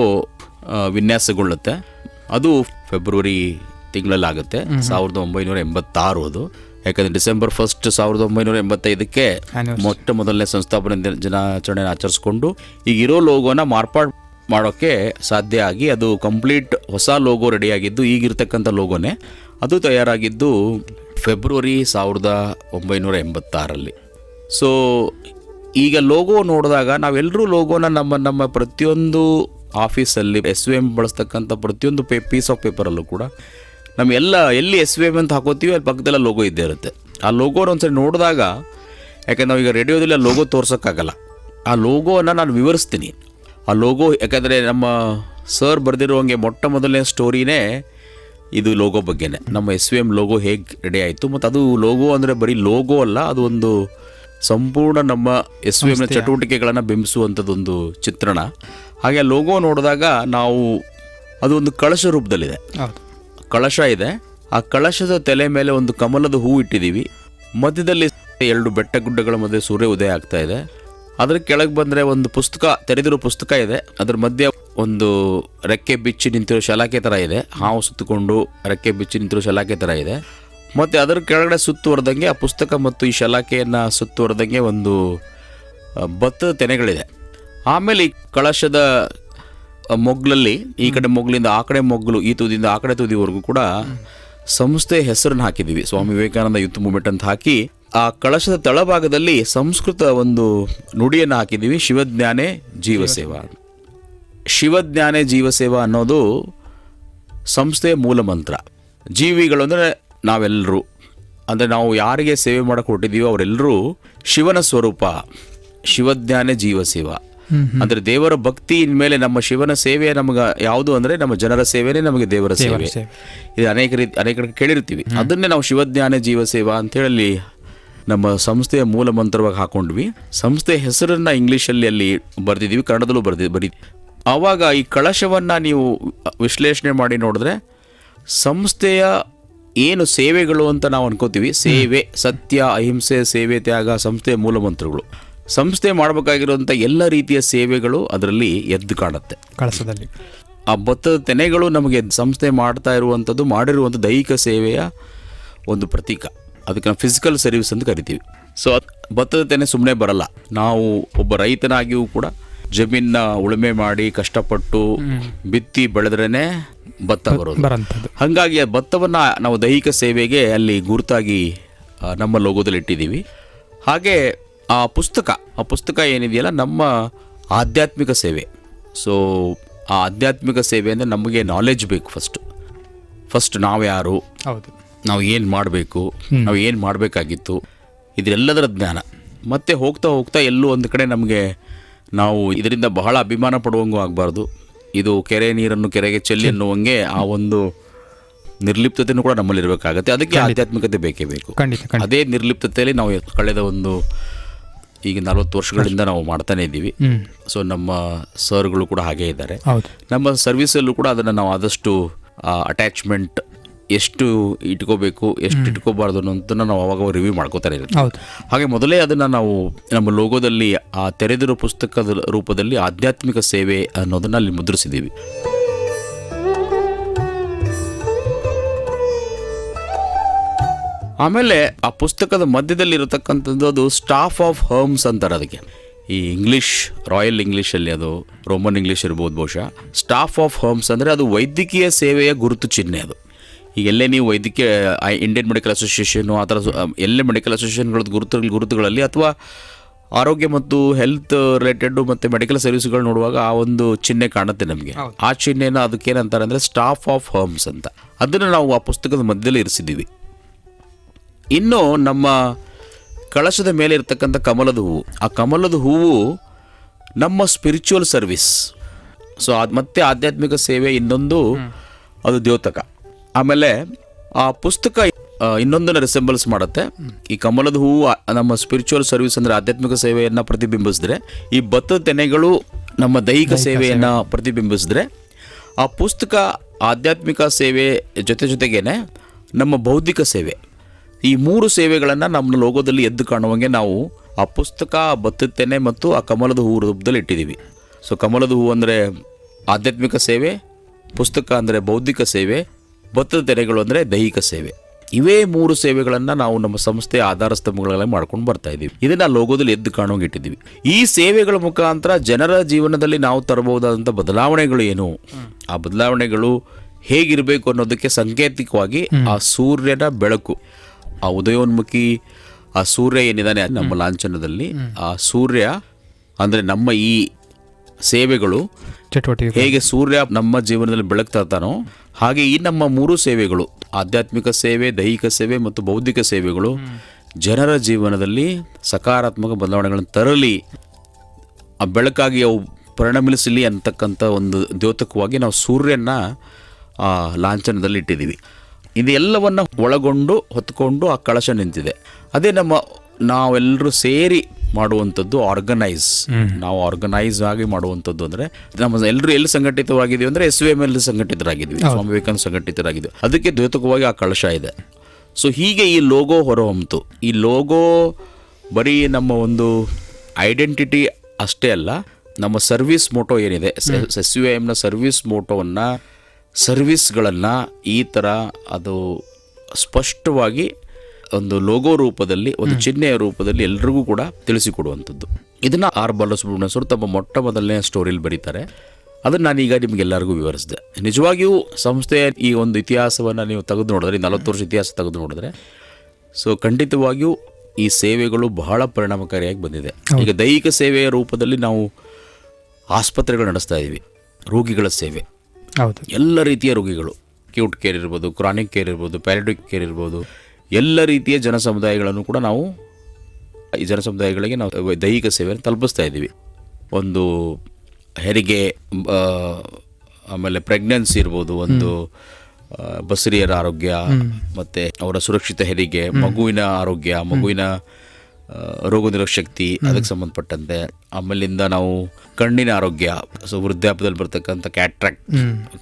Speaker 4: ವಿನ್ಯಾಸಗೊಳ್ಳುತ್ತೆ. ಅದು ಫೆಬ್ರವರಿ ತಿಂಗಳಲ್ಲಾಗುತ್ತೆ. ಸಾವಿರದ ಒಂಬೈನೂರ ಎಂಬತ್ತಾರು ಅದು. ಯಾಕಂದರೆ ಡಿಸೆಂಬರ್ ಫಸ್ಟ್ ಸಾವಿರದ ಒಂಬೈನೂರ ಎಂಬತ್ತೈದಕ್ಕೆ. ಮೊಟ್ಟ ಮೊದಲನೇ ಸಂಸ್ಥಾಪನೆ ದಿನ- ದಿನಾಚರಣೆ ಆಚರಿಸ್ಕೊಂಡು ಈಗ ಇರೋ ಲೋಗೋನ ಮಾರ್ಪಾಡು ಮಾಡೋಕ್ಕೆ ಸಾಧ್ಯ ಆಗಿ ಅದು ಕಂಪ್ಲೀಟ್ ಹೊಸ ಲೋಗೋ ರೆಡಿಯಾಗಿದ್ದು ಈಗಿರ್ತಕ್ಕಂಥ ಲೋಗೋನೇ. ಅದು ತಯಾರಾಗಿದ್ದು ಫೆಬ್ರವರಿ ಸಾವಿರದ ಒಂಬೈನೂರ ಎಂಬತ್ತಾರಲ್ಲಿ. ಸೊ ಈಗ ಲೋಗೋ ನೋಡಿದಾಗ ನಾವೆಲ್ಲರೂ ಲೋಗೋನ ನಮ್ಮ ನಮ್ಮ ಪ್ರತಿಯೊಂದು ಆಫೀಸಲ್ಲಿ ಎಸ್ ವಿ ಎಂ ಬಳಸ್ತಕ್ಕಂಥ ಪ್ರತಿಯೊಂದು ಪೇ ಪೀಸ್ ಆಫ್ ಪೇಪರಲ್ಲೂ ಕೂಡ ನಮ್ಮೆಲ್ಲ ಎಲ್ಲಿ ಎಸ್ ವಿ ಎಂ ಅಂತ ಹಾಕೋತೀವಿ, ಅಲ್ಲಿ ಪಕ್ಕದಲ್ಲ ಲೋಗೋ ಇದ್ದೇ ಇರುತ್ತೆ. ಆ ಲೋಗೋನ ಒಂದ್ಸರಿ ನೋಡಿದಾಗ, ಯಾಕಂದ್ರೆ ನಾವೀಗ ರೇಡಿಯೋದಲ್ಲಿ ಆ ಲೋಗೋ ತೋರ್ಸೋಕ್ಕಾಗಲ್ಲ. ಆ ಲೋಗೋನ ನಾನು ವಿವರಿಸ್ತೀನಿ. ಆ ಲೋಗೋ ಯಾಕಂದರೆ ನಮ್ಮ ಸರ್ ಬರೆದಿರುವಂಗೆ ಮೊಟ್ಟ ಮೊದಲನೇ ಸ್ಟೋರಿನೇ ಇದು ಲೋಗೋ ಬಗ್ಗೆನೇ. ನಮ್ಮ ಎಸ್ ವಿ ಎಂ ಲೋಗೋ ಹೇಗೆ ರೆಡಿ ಆಯಿತು ಮತ್ತು ಅದು ಲೋಗೋ ಅಂದರೆ ಬರೀ ಲೋಗೋ ಅಲ್ಲ, ಅದು ಒಂದು ಸಂಪೂರ್ಣ ನಮ್ಮ ಎಸ್ ವಿ ಎಂನ ಚಟುವಟಿಕೆಗಳನ್ನು ಬಿಂಬಿಸುವಂಥದ್ದೊಂದು ಚಿತ್ರಣ. ಹಾಗೆ ಆ ಲೋಗೋ ನೋಡಿದಾಗ ನಾವು ಅದು ಒಂದು ಕಳಶ ರೂಪದಲ್ಲಿದೆ. ಕಳಶ ಇದೆ. ಆ ಕಳಶದ ತಲೆ ಮೇಲೆ ಒಂದು ಕಮಲದ ಹೂ ಇಟ್ಟಿದ್ದೀವಿ. ಮಧ್ಯದಲ್ಲಿ ಎರಡು ಬೆಟ್ಟ ಗುಡ್ಡಗಳ ಮಧ್ಯೆ ಸೂರ್ಯ ಉದಯ ಆಗ್ತಾ ಇದೆ. ಅದರ ಕೆಳಗೆ ಬಂದರೆ ಒಂದು ಪುಸ್ತಕ ತೆರೆದಿರೋ ಪುಸ್ತಕ ಇದೆ. ಅದರ ಮಧ್ಯೆ ಒಂದು ರೆಕ್ಕೆ ಬಿಚ್ಚಿ ನಿಂತಿರೋ ಶಲಾಕೆ ಥರ ಇದೆ. ಹಾವು ಸುತ್ತಕೊಂಡು ರೆಕ್ಕೆ ಬಿಚ್ಚಿ ನಿಂತಿರೋ ಶಲಾಕೆ ಥರ ಇದೆ. ಮತ್ತು ಅದರ ಕೆಳಗಡೆ ಸುತ್ತುವರೆದಂಗೆ ಆ ಪುಸ್ತಕ ಮತ್ತು ಈ ಶಲಾಕೆಯನ್ನು ಸುತ್ತುವರೆದಂಗೆ ಒಂದು ಭತ್ತದ ತೆನೆಗಳಿದೆ. ಆಮೇಲೆ ಈ ಕಳಶದ ಮೊಗ್ಲಲ್ಲಿ, ಈ ಕಡೆ ಮೊಗ್ಲಿಂದ ಆ ಕಡೆ ಮೊಗ್ಲು, ಈ ತುದಿಯಿಂದ ಆ ಕಡೆ ತುದಿವರೆಗೂ ಕೂಡ ಸಂಸ್ಥೆ ಹೆಸರನ್ನು ಹಾಕಿದ್ದೀವಿ. ಸ್ವಾಮಿ ವಿವೇಕಾನಂದ ಯೂತ್ ಮೂವ್ಮೆಂಟ್ ಅಂತ ಹಾಕಿ ಆ ಕಳಶದ ತಳಭಾಗದಲ್ಲಿ ಸಂಸ್ಕೃತ ಒಂದು ನುಡಿಯನ್ನು ಹಾಕಿದ್ದೀವಿ. ಶಿವಜ್ಞಾನೇ ಜೀವಸೇವಾ ಶಿವಜ್ಞಾನೇ ಜೀವಸೇವಾ ಅನ್ನೋದು ಸಂಸ್ಥೆಯ ಮೂಲ ಮಂತ್ರ. ಜೀವಿಗಳು ಅಂದರೆ ನಾವೆಲ್ಲರೂ ಅಂದರೆ ನಾವು ಯಾರಿಗೆ ಸೇವೆ ಮಾಡಕ್ಕೆ ಹೊರಟಿದ್ದೀವೋ ಅವರೆಲ್ಲರೂ ಶಿವನ ಸ್ವರೂಪ ಶಿವಜ್ಞಾನ ಜೀವ ಸೇವ. ಅಂದರೆ ದೇವರ ಭಕ್ತಿ ಮೇಲೆ ನಮ್ಮ ಶಿವನ ಸೇವೆ ನಮಗೆ ಯಾವುದು ಅಂದರೆ ನಮ್ಮ ಜನರ ಸೇವೆನೇ ನಮಗೆ ದೇವರ ಸೇವೆ.
Speaker 3: ಸೇವೆ.
Speaker 4: ಇದು ಅನೇಕ ರೀತಿ ಅನೇಕ ಕೇಳಿರ್ತೀವಿ ಅದನ್ನೇ ನಾವು ಶಿವಜ್ಞಾನ ಜೀವಸೇವಾ ಅಂತೇಳಿ ನಮ್ಮ ಸಂಸ್ಥೆಯ ಮೂಲ ಮಂತ್ರವಾಗಿ ಹಾಕೊಂಡ್ವಿ. ಸಂಸ್ಥೆಯ ಹೆಸರನ್ನ ಇಂಗ್ಲೀಷಲ್ಲಿ ಅಲ್ಲಿ ಬರೆದಿದ್ದೀವಿ ಕನ್ನಡದಲ್ಲೂ ಬರ್ದಿ ಬರಿ ಆವಾಗ ಈ ಕಳಶವನ್ನು ನೀವು ವಿಶ್ಲೇಷಣೆ ಮಾಡಿ ನೋಡಿದ್ರೆ ಸಂಸ್ಥೆಯ ಏನು ಸೇವೆಗಳು ಅಂತ ನಾವು ಅನ್ಕೋತೀವಿ ಸೇವೆ ಸತ್ಯ ಅಹಿಂಸೆ ಸೇವೆ ತ್ಯಾಗ ಸಂಸ್ಥೆ ಮೂಲಮಂತ್ರಗಳು. ಸಂಸ್ಥೆ ಮಾಡಬೇಕಾಗಿರುವಂಥ ಎಲ್ಲ ರೀತಿಯ ಸೇವೆಗಳು ಅದರಲ್ಲಿ ಎದ್ದು ಕಾಣುತ್ತೆ.
Speaker 3: ಕಳಸದಲ್ಲಿ.
Speaker 4: ಆ ಭತ್ತದ ತೆನೆಗಳು ನಮಗೆ ಸಂಸ್ಥೆ ಮಾಡ್ತಾ ಇರುವಂಥದ್ದು ಮಾಡಿರುವಂಥ ದೈಹಿಕ ಸೇವೆಯ ಒಂದು ಪ್ರತೀಕ. ಅದಕ್ಕೆ ನಾವು ಫಿಸಿಕಲ್ ಸರ್ವಿಸ್ ಅಂತ ಕರಿತೀವಿ. ಸೊ ಭತ್ತದ ತೆನೆ ಸುಮ್ಮನೆ ಬರಲ್ಲ. ನಾವು ಒಬ್ಬ ರೈತನಾಗಿಯೂ ಕೂಡ ಜಮೀನ ಉಳುಮೆ ಮಾಡಿ ಕಷ್ಟಪಟ್ಟು ಬಿತ್ತಿ ಬೆಳೆದ್ರೇ ಭತ್ತ ಬರೋದು.
Speaker 3: ಬರೋಂಥದ್ದು.
Speaker 4: ಹಾಗಾಗಿ ಆ ಭತ್ತವನ್ನು ನಾವು ದೈಹಿಕ ಸೇವೆಗೆ ಅಲ್ಲಿ ಗುರುತಾಗಿ ನಮ್ಮ ಲೋಗೋದಲ್ಲಿ ಇಟ್ಟಿದ್ದೀವಿ. ಹಾಗೆ ಆ ಪುಸ್ತಕ ಆ ಪುಸ್ತಕ ಏನಿದೆಯಲ್ಲ ನಮ್ಮ ಆಧ್ಯಾತ್ಮಿಕ ಸೇವೆ. ಸೊ ಆ ಆಧ್ಯಾತ್ಮಿಕ ಸೇವೆ ಅಂದರೆ ನಮಗೆ ನಾಲೆಜ್ ಬೇಕು ಫಸ್ಟ್ ಫಸ್ಟ್ ನಾವು ಯಾರು?
Speaker 3: ಹೌದು.
Speaker 4: ನಾವು ಏನು ಮಾಡಬೇಕು? ನಾವು ಏನು ಮಾಡಬೇಕಾಗಿತ್ತು? ಇದೆಲ್ಲದರ ಜ್ಞಾನ. ಮತ್ತೆ ಹೋಗ್ತಾ ಹೋಗ್ತಾ ಎಲ್ಲೂ ಒಂದು ಕಡೆ ನಮಗೆ ನಾವು ಇದರಿಂದ ಬಹಳ ಅಭಿಮಾನ ಪಡುವಂಗೂ ಆಗಬಾರ್ದು. ಇದು ಕೆರೆ ನೀರನ್ನು ಕೆರೆಗೆ ಚೆಲ್ಲಿ ಅನ್ನುವಂಗೆ ಆ ಒಂದು ನಿರ್ಲಿಪ್ತತೆಯೂ ಕೂಡ ನಮ್ಮಲ್ಲಿ ಇರಬೇಕಾಗತ್ತೆ ಅದಕ್ಕೆ ಆಧ್ಯಾತ್ಮಿಕತೆ ಬೇಕೇ ಬೇಕು. ಅದೇ ನಿರ್ಲಿಪ್ತತೆಯಲ್ಲಿ ನಾವು ಕಳೆದ ಒಂದು ಈಗ ನಲವತ್ತು ವರ್ಷಗಳಿಂದ ನಾವು ಮಾಡ್ತಾನೆ ಇದ್ದೀವಿ. ಸೊ ನಮ್ಮ ಸರ್ಗಳು ಕೂಡ ಹಾಗೇ ಇದ್ದಾರೆ. ನಮ್ಮ ಸರ್ವಿಸಲ್ಲೂ ಕೂಡ ಅದನ್ನು ನಾವು ಆದಷ್ಟು ಅಟ್ಯಾಚ್ಮೆಂಟ್ ಎಷ್ಟು ಇಟ್ಕೋಬೇಕು ಎಷ್ಟು ಇಟ್ಕೋಬಾರ್ದು ಅನ್ನೋದನ್ನು ನಾವು ಅವಾಗ ರಿವ್ಯೂ ಮಾಡ್ಕೋತಾರೆ ಇರುತ್ತೆ.
Speaker 3: ಹೌದು.
Speaker 4: ಹಾಗೆ ಮೊದಲೇ ಅದನ್ನು ನಾವು ನಮ್ಮ ಲೋಗೋದಲ್ಲಿ ಆ ತೆರೆದಿರೋ ಪುಸ್ತಕದ ರೂಪದಲ್ಲಿ ಆಧ್ಯಾತ್ಮಿಕ ಸೇವೆ ಅನ್ನೋದನ್ನು ಅಲ್ಲಿ ಮುದ್ರಿಸಿದ್ದೀವಿ. ಆಮೇಲೆ ಆ ಪುಸ್ತಕದ ಮಧ್ಯದಲ್ಲಿ ಇರತಕ್ಕಂಥದ್ದು ಅದು ಸ್ಟಾಫ್ ಆಫ್ ಹರ್ಮ್ಸ್ ಅಂತಾರೆ ಅದಕ್ಕೆ. ಈ ಇಂಗ್ಲಿಷ್ ರಾಯಲ್ ಇಂಗ್ಲೀಷಲ್ಲಿ ಅದು ರೋಮನ್ ಇಂಗ್ಲೀಷ್ ಇರ್ಬೋದು ಬಹುಶಃ. ಸ್ಟಾಫ್ ಆಫ್ ಹರ್ಮ್ಸ್ ಅಂದರೆ ಅದು ವೈದ್ಯಕೀಯ ಸೇವೆಯ ಗುರುತು ಚಿಹ್ನೆ ಅದು. ಈಗ ಎಲ್ಲೇ ನೀವು ವೈದ್ಯಕೀಯ ಇಂಡಿಯನ್ ಮೆಡಿಕಲ್ ಅಸೋಸಿಯೇಷನು ಆ ಥರ ಎಲ್ಲೇ ಮೆಡಿಕಲ್ ಅಸೋಸಿಯೇಷನ್ಗಳ ಗುರುತು ಗುರುತುಗಳಲ್ಲಿ ಅಥವಾ ಆರೋಗ್ಯ ಮತ್ತು ಹೆಲ್ತ್ ರಿಲೇಟೆಡ್ ಮತ್ತು ಮೆಡಿಕಲ್ ಸರ್ವಿಸ್ಗಳು ನೋಡುವಾಗ ಆ ಒಂದು ಚಿಹ್ನೆ ಕಾಣುತ್ತೆ ನಮಗೆ. ಆ ಚಿಹ್ನೆನ ಅದಕ್ಕೇನಂತಾರೆ ಅಂದರೆ ಸ್ಟಾಫ್ ಆಫ್ ಹರ್ಮ್ಸ್ ಅಂತ. ಅದನ್ನು ನಾವು ಆ ಪುಸ್ತಕದ ಮಧ್ಯದಲ್ಲಿ ಇರಿಸಿದ್ದೀವಿ. ಇನ್ನು ನಮ್ಮ ಕಳಶದ ಮೇಲೆ ಇರತಕ್ಕಂಥ ಕಮಲದ ಹೂವು ಆ ಕಮಲದ ಹೂವು ನಮ್ಮ ಸ್ಪಿರಿಚುವಲ್ ಸರ್ವಿಸ್ ಸೊ ಅದು ಮತ್ತೆ ಆಧ್ಯಾತ್ಮಿಕ ಸೇವೆ ಇನ್ನೊಂದು ಅದು ದ್ಯೋತಕ. ಆಮೇಲೆ ಆ ಪುಸ್ತಕ ಇನ್ನೊಂದನ್ನು ರೆಸೆಂಬಲ್ಸ್ ಮಾಡುತ್ತೆ. ಈ ಕಮಲದ ಹೂವು ನಮ್ಮ ಸ್ಪಿರಿಚುವಲ್ ಸರ್ವಿಸ್ ಅಂದರೆ ಆಧ್ಯಾತ್ಮಿಕ ಸೇವೆಯನ್ನು ಪ್ರತಿಬಿಂಬಿಸಿದ್ರೆ ಈ ಭತ್ತದ ತೆನೆಗಳು ನಮ್ಮ ದೈಹಿಕ ಸೇವೆಯನ್ನು ಪ್ರತಿಬಿಂಬಿಸಿದ್ರೆ ಆ ಪುಸ್ತಕ ಆಧ್ಯಾತ್ಮಿಕ ಸೇವೆ ಜೊತೆ ಜೊತೆಗೇ ನಮ್ಮ ಬೌದ್ಧಿಕ ಸೇವೆ. ಈ ಮೂರು ಸೇವೆಗಳನ್ನು ನಮ್ಮ ಲೋಗೋದಲ್ಲಿ ಎದ್ದು ಕಾಣುವಂಗೆ ನಾವು ಆ ಪುಸ್ತಕ ಭತ್ತದ ತೆನೆ ಮತ್ತು ಆ ಕಮಲದ ಹೂವು ರೂಪದಲ್ಲಿ ಇಟ್ಟಿದ್ದೀವಿ ಸೊ ಕಮಲದ ಹೂವು ಅಂದರೆ ಆಧ್ಯಾತ್ಮಿಕ ಸೇವೆ ಪುಸ್ತಕ ಅಂದರೆ ಬೌದ್ಧಿಕ ಸೇವೆ ಭತ್ತದ ತೆರೆಗಳು ಅಂದರೆ ದೈಹಿಕ ಸೇವೆ. ಇವೇ ಮೂರು ಸೇವೆಗಳನ್ನು ನಾವು ನಮ್ಮ ಸಂಸ್ಥೆಯ ಆಧಾರ ಸ್ತಂಭಗಳಲ್ಲಿ ಮಾಡ್ಕೊಂಡು ಬರ್ತಾ ಇದ್ದೀವಿ ಇದನ್ನ ಲೋಗೋದಲ್ಲಿ ಎದ್ದು ಕಾಣೋಂಗೆ ಇಟ್ಟಿದ್ದೀವಿ. ಈ ಸೇವೆಗಳ ಮುಖಾಂತರ ಜನರ ಜೀವನದಲ್ಲಿ ನಾವು ತರಬಹುದಾದಂಥ ಬದಲಾವಣೆಗಳು ಏನು? ಆ ಬದಲಾವಣೆಗಳು ಹೇಗಿರಬೇಕು ಅನ್ನೋದಕ್ಕೆ ಸಾಂಕೇತಿಕವಾಗಿ ಆ ಸೂರ್ಯನ ಬೆಳಕು ಆ ಉದಯೋನ್ಮುಖಿ ಆ ಸೂರ್ಯ ಏನಿದಾನೆ ನಮ್ಮ ಲಾಂಛನದಲ್ಲಿ ಆ ಸೂರ್ಯ ಅಂದರೆ ನಮ್ಮ ಈ ಸೇವೆಗಳು
Speaker 3: ಚಟುವಟಿಕೆ
Speaker 4: ಹೇಗೆ ಸೂರ್ಯ ನಮ್ಮ ಜೀವನದಲ್ಲಿ ಬೆಳಗ್ತಾ ಇರ್ತಾನೋ ಹಾಗೆ ಈ ನಮ್ಮ ಮೂರು ಸೇವೆಗಳು ಆಧ್ಯಾತ್ಮಿಕ ಸೇವೆ ದೈಹಿಕ ಸೇವೆ ಮತ್ತು ಬೌದ್ಧಿಕ ಸೇವೆಗಳು ಜನರ ಜೀವನದಲ್ಲಿ ಸಕಾರಾತ್ಮಕ ಬದಲಾವಣೆಗಳನ್ನು ತರಲಿ ಆ ಬೆಳಕಾಗಿ ಅವು ಪರಿಣಮಿಸಲಿ ಅಂತಕ್ಕಂಥ ಒಂದು ದ್ಯೋತಕವಾಗಿ ನಾವು ಸೂರ್ಯನ ಆ ಲಾಂಛನದಲ್ಲಿ ಇಟ್ಟಿದ್ದೀವಿ ಇದೆಲ್ಲವನ್ನು ಒಳಗೊಂಡು ಹೊತ್ಕೊಂಡು ಆ ಕಳಶ ನಿಂತಿದೆ. ಅದೇ ನಮ್ಮ ನಾವೆಲ್ಲರೂ ಸೇರಿ ಮಾಡುವಂಥದ್ದು ಆರ್ಗನೈಸ್ ನಾವು ಆರ್ಗನೈಸ್ ಆಗಿ ಮಾಡುವಂಥದ್ದು ಅಂದರೆ ನಮ್ಮ ಎಲ್ಲರೂ ಎಲ್ಲಿ ಸಂಘಟಿತವಾಗಿದ್ದೀವಿ ಅಂದರೆ ಎಸ್ ವಿ ಎಂ ಎಲ್ ಸಂಘಟಿತರಾಗಿದ್ವಿ ಸ್ವಾಮಿ ವಿವೇಕಾನಂದ ಸಂಘಟಿತರಾಗಿದ್ವಿ ಅದಕ್ಕೆ ದ್ಯೋತಕವಾಗಿ ಆ ಕಳಶ ಇದೆ. ಸೊ ಹೀಗೆ ಈ ಲೋಗೋ ಹೊರಹೊಮ್ಮಿತು ಈ ಲೋಗೋ ಬರೀ ನಮ್ಮ ಒಂದು ಐಡೆಂಟಿಟಿ ಅಷ್ಟೇ ಅಲ್ಲ ನಮ್ಮ ಸರ್ವಿಸ್ ಮೋಟೋ ಏನಿದೆ ಎಸ್ ಯು ಎಮ್ನ ಸರ್ವಿಸ್ ಮೋಟೋವನ್ನು ಸರ್ವಿಸ್ಗಳನ್ನು ಈ ಥರ ಅದು ಸ್ಪಷ್ಟವಾಗಿ ಒಂದು ಲೋಗೋ ರೂಪದಲ್ಲಿ ಒಂದು ಚಿಹ್ನೆಯ ರೂಪದಲ್ಲಿ ಎಲ್ರಿಗೂ ಕೂಡ ತಿಳಿಸಿಕೊಡುವಂಥದ್ದು. ಇದನ್ನು ಆರ್ ಬಾಲಸುಬ್ರಹ್ಮಣ್ಯಸರು ತಮ್ಮ ಮೊಟ್ಟ ಮೊದಲನೇ ಸ್ಟೋರಿಲಿ ಬರೀತಾರೆ. ಅದನ್ನು ನಾನೀಗ ನಿಮಗೆಲ್ಲರಿಗೂ ವಿವರಿಸಿದೆ. ನಿಜವಾಗಿಯೂ ಸಂಸ್ಥೆಯ ಈ ಒಂದು ಇತಿಹಾಸವನ್ನು ನೀವು ತೆಗೆದು ನೋಡಿದ್ರೆ ಈ ನಲವತ್ತು ವರ್ಷ ಇತಿಹಾಸ ತೆಗೆದು ನೋಡಿದ್ರೆ ಸೊ ಖಂಡಿತವಾಗಿಯೂ ಈ ಸೇವೆಗಳು ಬಹಳ ಪರಿಣಾಮಕಾರಿಯಾಗಿ ಬಂದಿದೆ. ಈಗ ದೈಹಿಕ ಸೇವೆಯ ರೂಪದಲ್ಲಿ ನಾವು ಆಸ್ಪತ್ರೆಗಳು ನಡೆಸ್ತಾ ಇದ್ದೀವಿ. ರೋಗಿಗಳ ಸೇವೆ.
Speaker 3: ಹೌದು.
Speaker 4: ಎಲ್ಲ ರೀತಿಯ ರೋಗಿಗಳು. ಕ್ಯೂಟ್ ಕೇರ್ ಇರ್ಬೋದು ಕ್ರಾನಿಕ್ ಕೇರ್ ಇರ್ಬೋದು ಪ್ಯಾರಿಟಿಕ್ ಕೇರ್ ಇರ್ಬೋದು ಎಲ್ಲ ರೀತಿಯ ಜನ ಸಮುದಾಯಗಳನ್ನು ಕೂಡ ನಾವು ಈ ಜನ ಸಮುದಾಯಗಳಿಗೆ ನಾವು ದೈಹಿಕ ಸೇವೆಯನ್ನು ತಲುಪಿಸ್ತಾ ಇದ್ದೀವಿ. ಒಂದು ಹೆರಿಗೆ ಆಮೇಲೆ ಪ್ರೆಗ್ನೆನ್ಸಿ ಇರ್ಬೋದು ಒಂದು ಬಸರಿಯರ ಆರೋಗ್ಯ ಮತ್ತು ಅವರ ಸುರಕ್ಷಿತ ಹೆರಿಗೆ ಮಗುವಿನ ಆರೋಗ್ಯ ಮಗುವಿನ ರೋಗ ಶಕ್ತಿ ಅದಕ್ಕೆ ಸಂಬಂಧಪಟ್ಟಂತೆ ಆಮೇಲಿಂದ ನಾವು ಕಣ್ಣಿನ ಆರೋಗ್ಯ ಸೊ ವೃದ್ಧಾಪ್ಯದಲ್ಲಿ ಬರ್ತಕ್ಕಂಥ ಕ್ಯಾಟ್ರಾಕ್ಟ್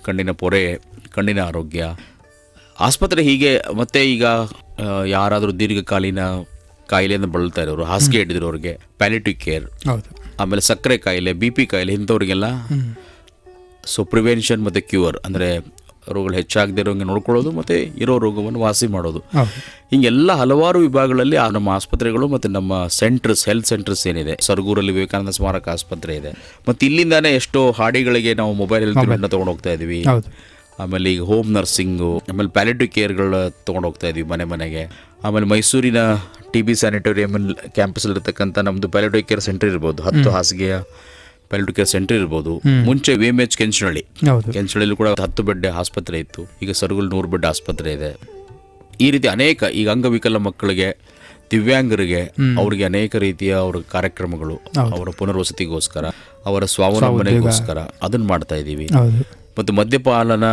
Speaker 4: ಕಣ್ಣಿನ ಪೊರೆ ಕಣ್ಣಿನ ಆರೋಗ್ಯ ಆಸ್ಪತ್ರೆ ಹೀಗೆ ಮತ್ತೆ ಈಗ ಯಾರಾದರೂ ದೀರ್ಘಕಾಲೀನ ಕಾಯಿಲೆಯಿಂದ ಬಳಲ್ತಾ ಇರೋರು ಹಾಸಿಗೆ ಹಿಡಿದಿರೋರಿಗೆ ಪ್ಯಾಲಿಟಿವ್ ಕೇರ್ ಆಮೇಲೆ ಸಕ್ಕರೆ ಕಾಯಿಲೆ ಬಿ ಪಿ ಕಾಯಿಲೆ ಇಂಥವ್ರಿಗೆಲ್ಲ ಸೊ ಪ್ರಿವೆನ್ಷನ್ ಮತ್ತು ಕ್ಯೂರ್ ಅಂದರೆ ರೋಗಗಳು ಹೆಚ್ಚಾಗದೇ ಇರೋಂಗೆ ನೋಡ್ಕೊಳ್ಳೋದು ಮತ್ತು ಇರೋ ರೋಗವನ್ನು ವಾಸಿ ಮಾಡೋದು. ಹೀಗೆಲ್ಲ ಹಲವಾರು ವಿಭಾಗಗಳಲ್ಲಿ ಆ ನಮ್ಮ ಆಸ್ಪತ್ರೆಗಳು ಮತ್ತು ನಮ್ಮ ಸೆಂಟರ್ಸ್ ಹೆಲ್ತ್ ಸೆಂಟರ್ಸ್ ಏನಿದೆ. ಸರಗೂರಲ್ಲಿ ವಿವೇಕಾನಂದ ಸ್ಮಾರಕ ಆಸ್ಪತ್ರೆ ಇದೆ. ಮತ್ತು ಇಲ್ಲಿಂದಾನೇ ಎಷ್ಟೋ ಹಾಡಿಗಳಿಗೆ ನಾವು ಮೊಬೈಲ್ ಹೆಲ್ತ್ ತೊಗೊಂಡು ಹೋಗ್ತಾ ಇದ್ದೀವಿ ಆಮೇಲೆ ಈಗ ಹೋಮ್ ನರ್ಸಿಂಗು ಆಮೇಲೆ ಪ್ಯಾಲೆಟಿವ್ ಕೇರ್ಗಳ ತೊಗೊಂಡು ಹೋಗ್ತಾ ಇದ್ವಿ ಮನೆ ಮನೆಗೆ. ಆಮೇಲೆ ಮೈಸೂರಿನ ಟಿ ಬಿ ಸ್ಯಾನಿಟೋರಿಯಮ್ ಇರತಕ್ಕಂತ ನಮ್ಮದು ಪ್ಯಾಲೆಟಿವ್ ಕೇರ್ ಸೆಂಟರ್ ಇರ್ಬೋದು. ಹತ್ತು ಹಾಸಿಗೆಯ ಪ್ಯಾಲೆಟಿವ್ ಕೇರ್ ಸೆಂಟರ್ ಇರ್ಬೋದು. ಮುಂಚೆ V M H Kenchanahalli Kenchanahalli ಕೂಡ ಹತ್ತು ಬೆಡ್ ಆಸ್ಪತ್ರೆ ಇತ್ತು. ಈಗ ಸರಗುಲ್ ನೂರು ಬೆಡ್ ಆಸ್ಪತ್ರೆ ಇದೆ. ಈ ರೀತಿ ಅನೇಕ ಈಗ ಅಂಗವಿಕಲ ಮಕ್ಕಳಿಗೆ ದಿವ್ಯಾಂಗರಿಗೆ ಅವರಿಗೆ ಅನೇಕ ರೀತಿಯ ಅವರ ಕಾರ್ಯಕ್ರಮಗಳು ಅವರ ಪುನರ್ವಸತಿಗೋಸ್ಕರ ಅವರ ಸ್ವಾವಲಂಬನೆಗೋಸ್ಕರ ಅದನ್ನ ಮಾಡ್ತಾ ಇದ್ದೀವಿ ಮತ್ತು ಮದ್ಯಪಾಲನ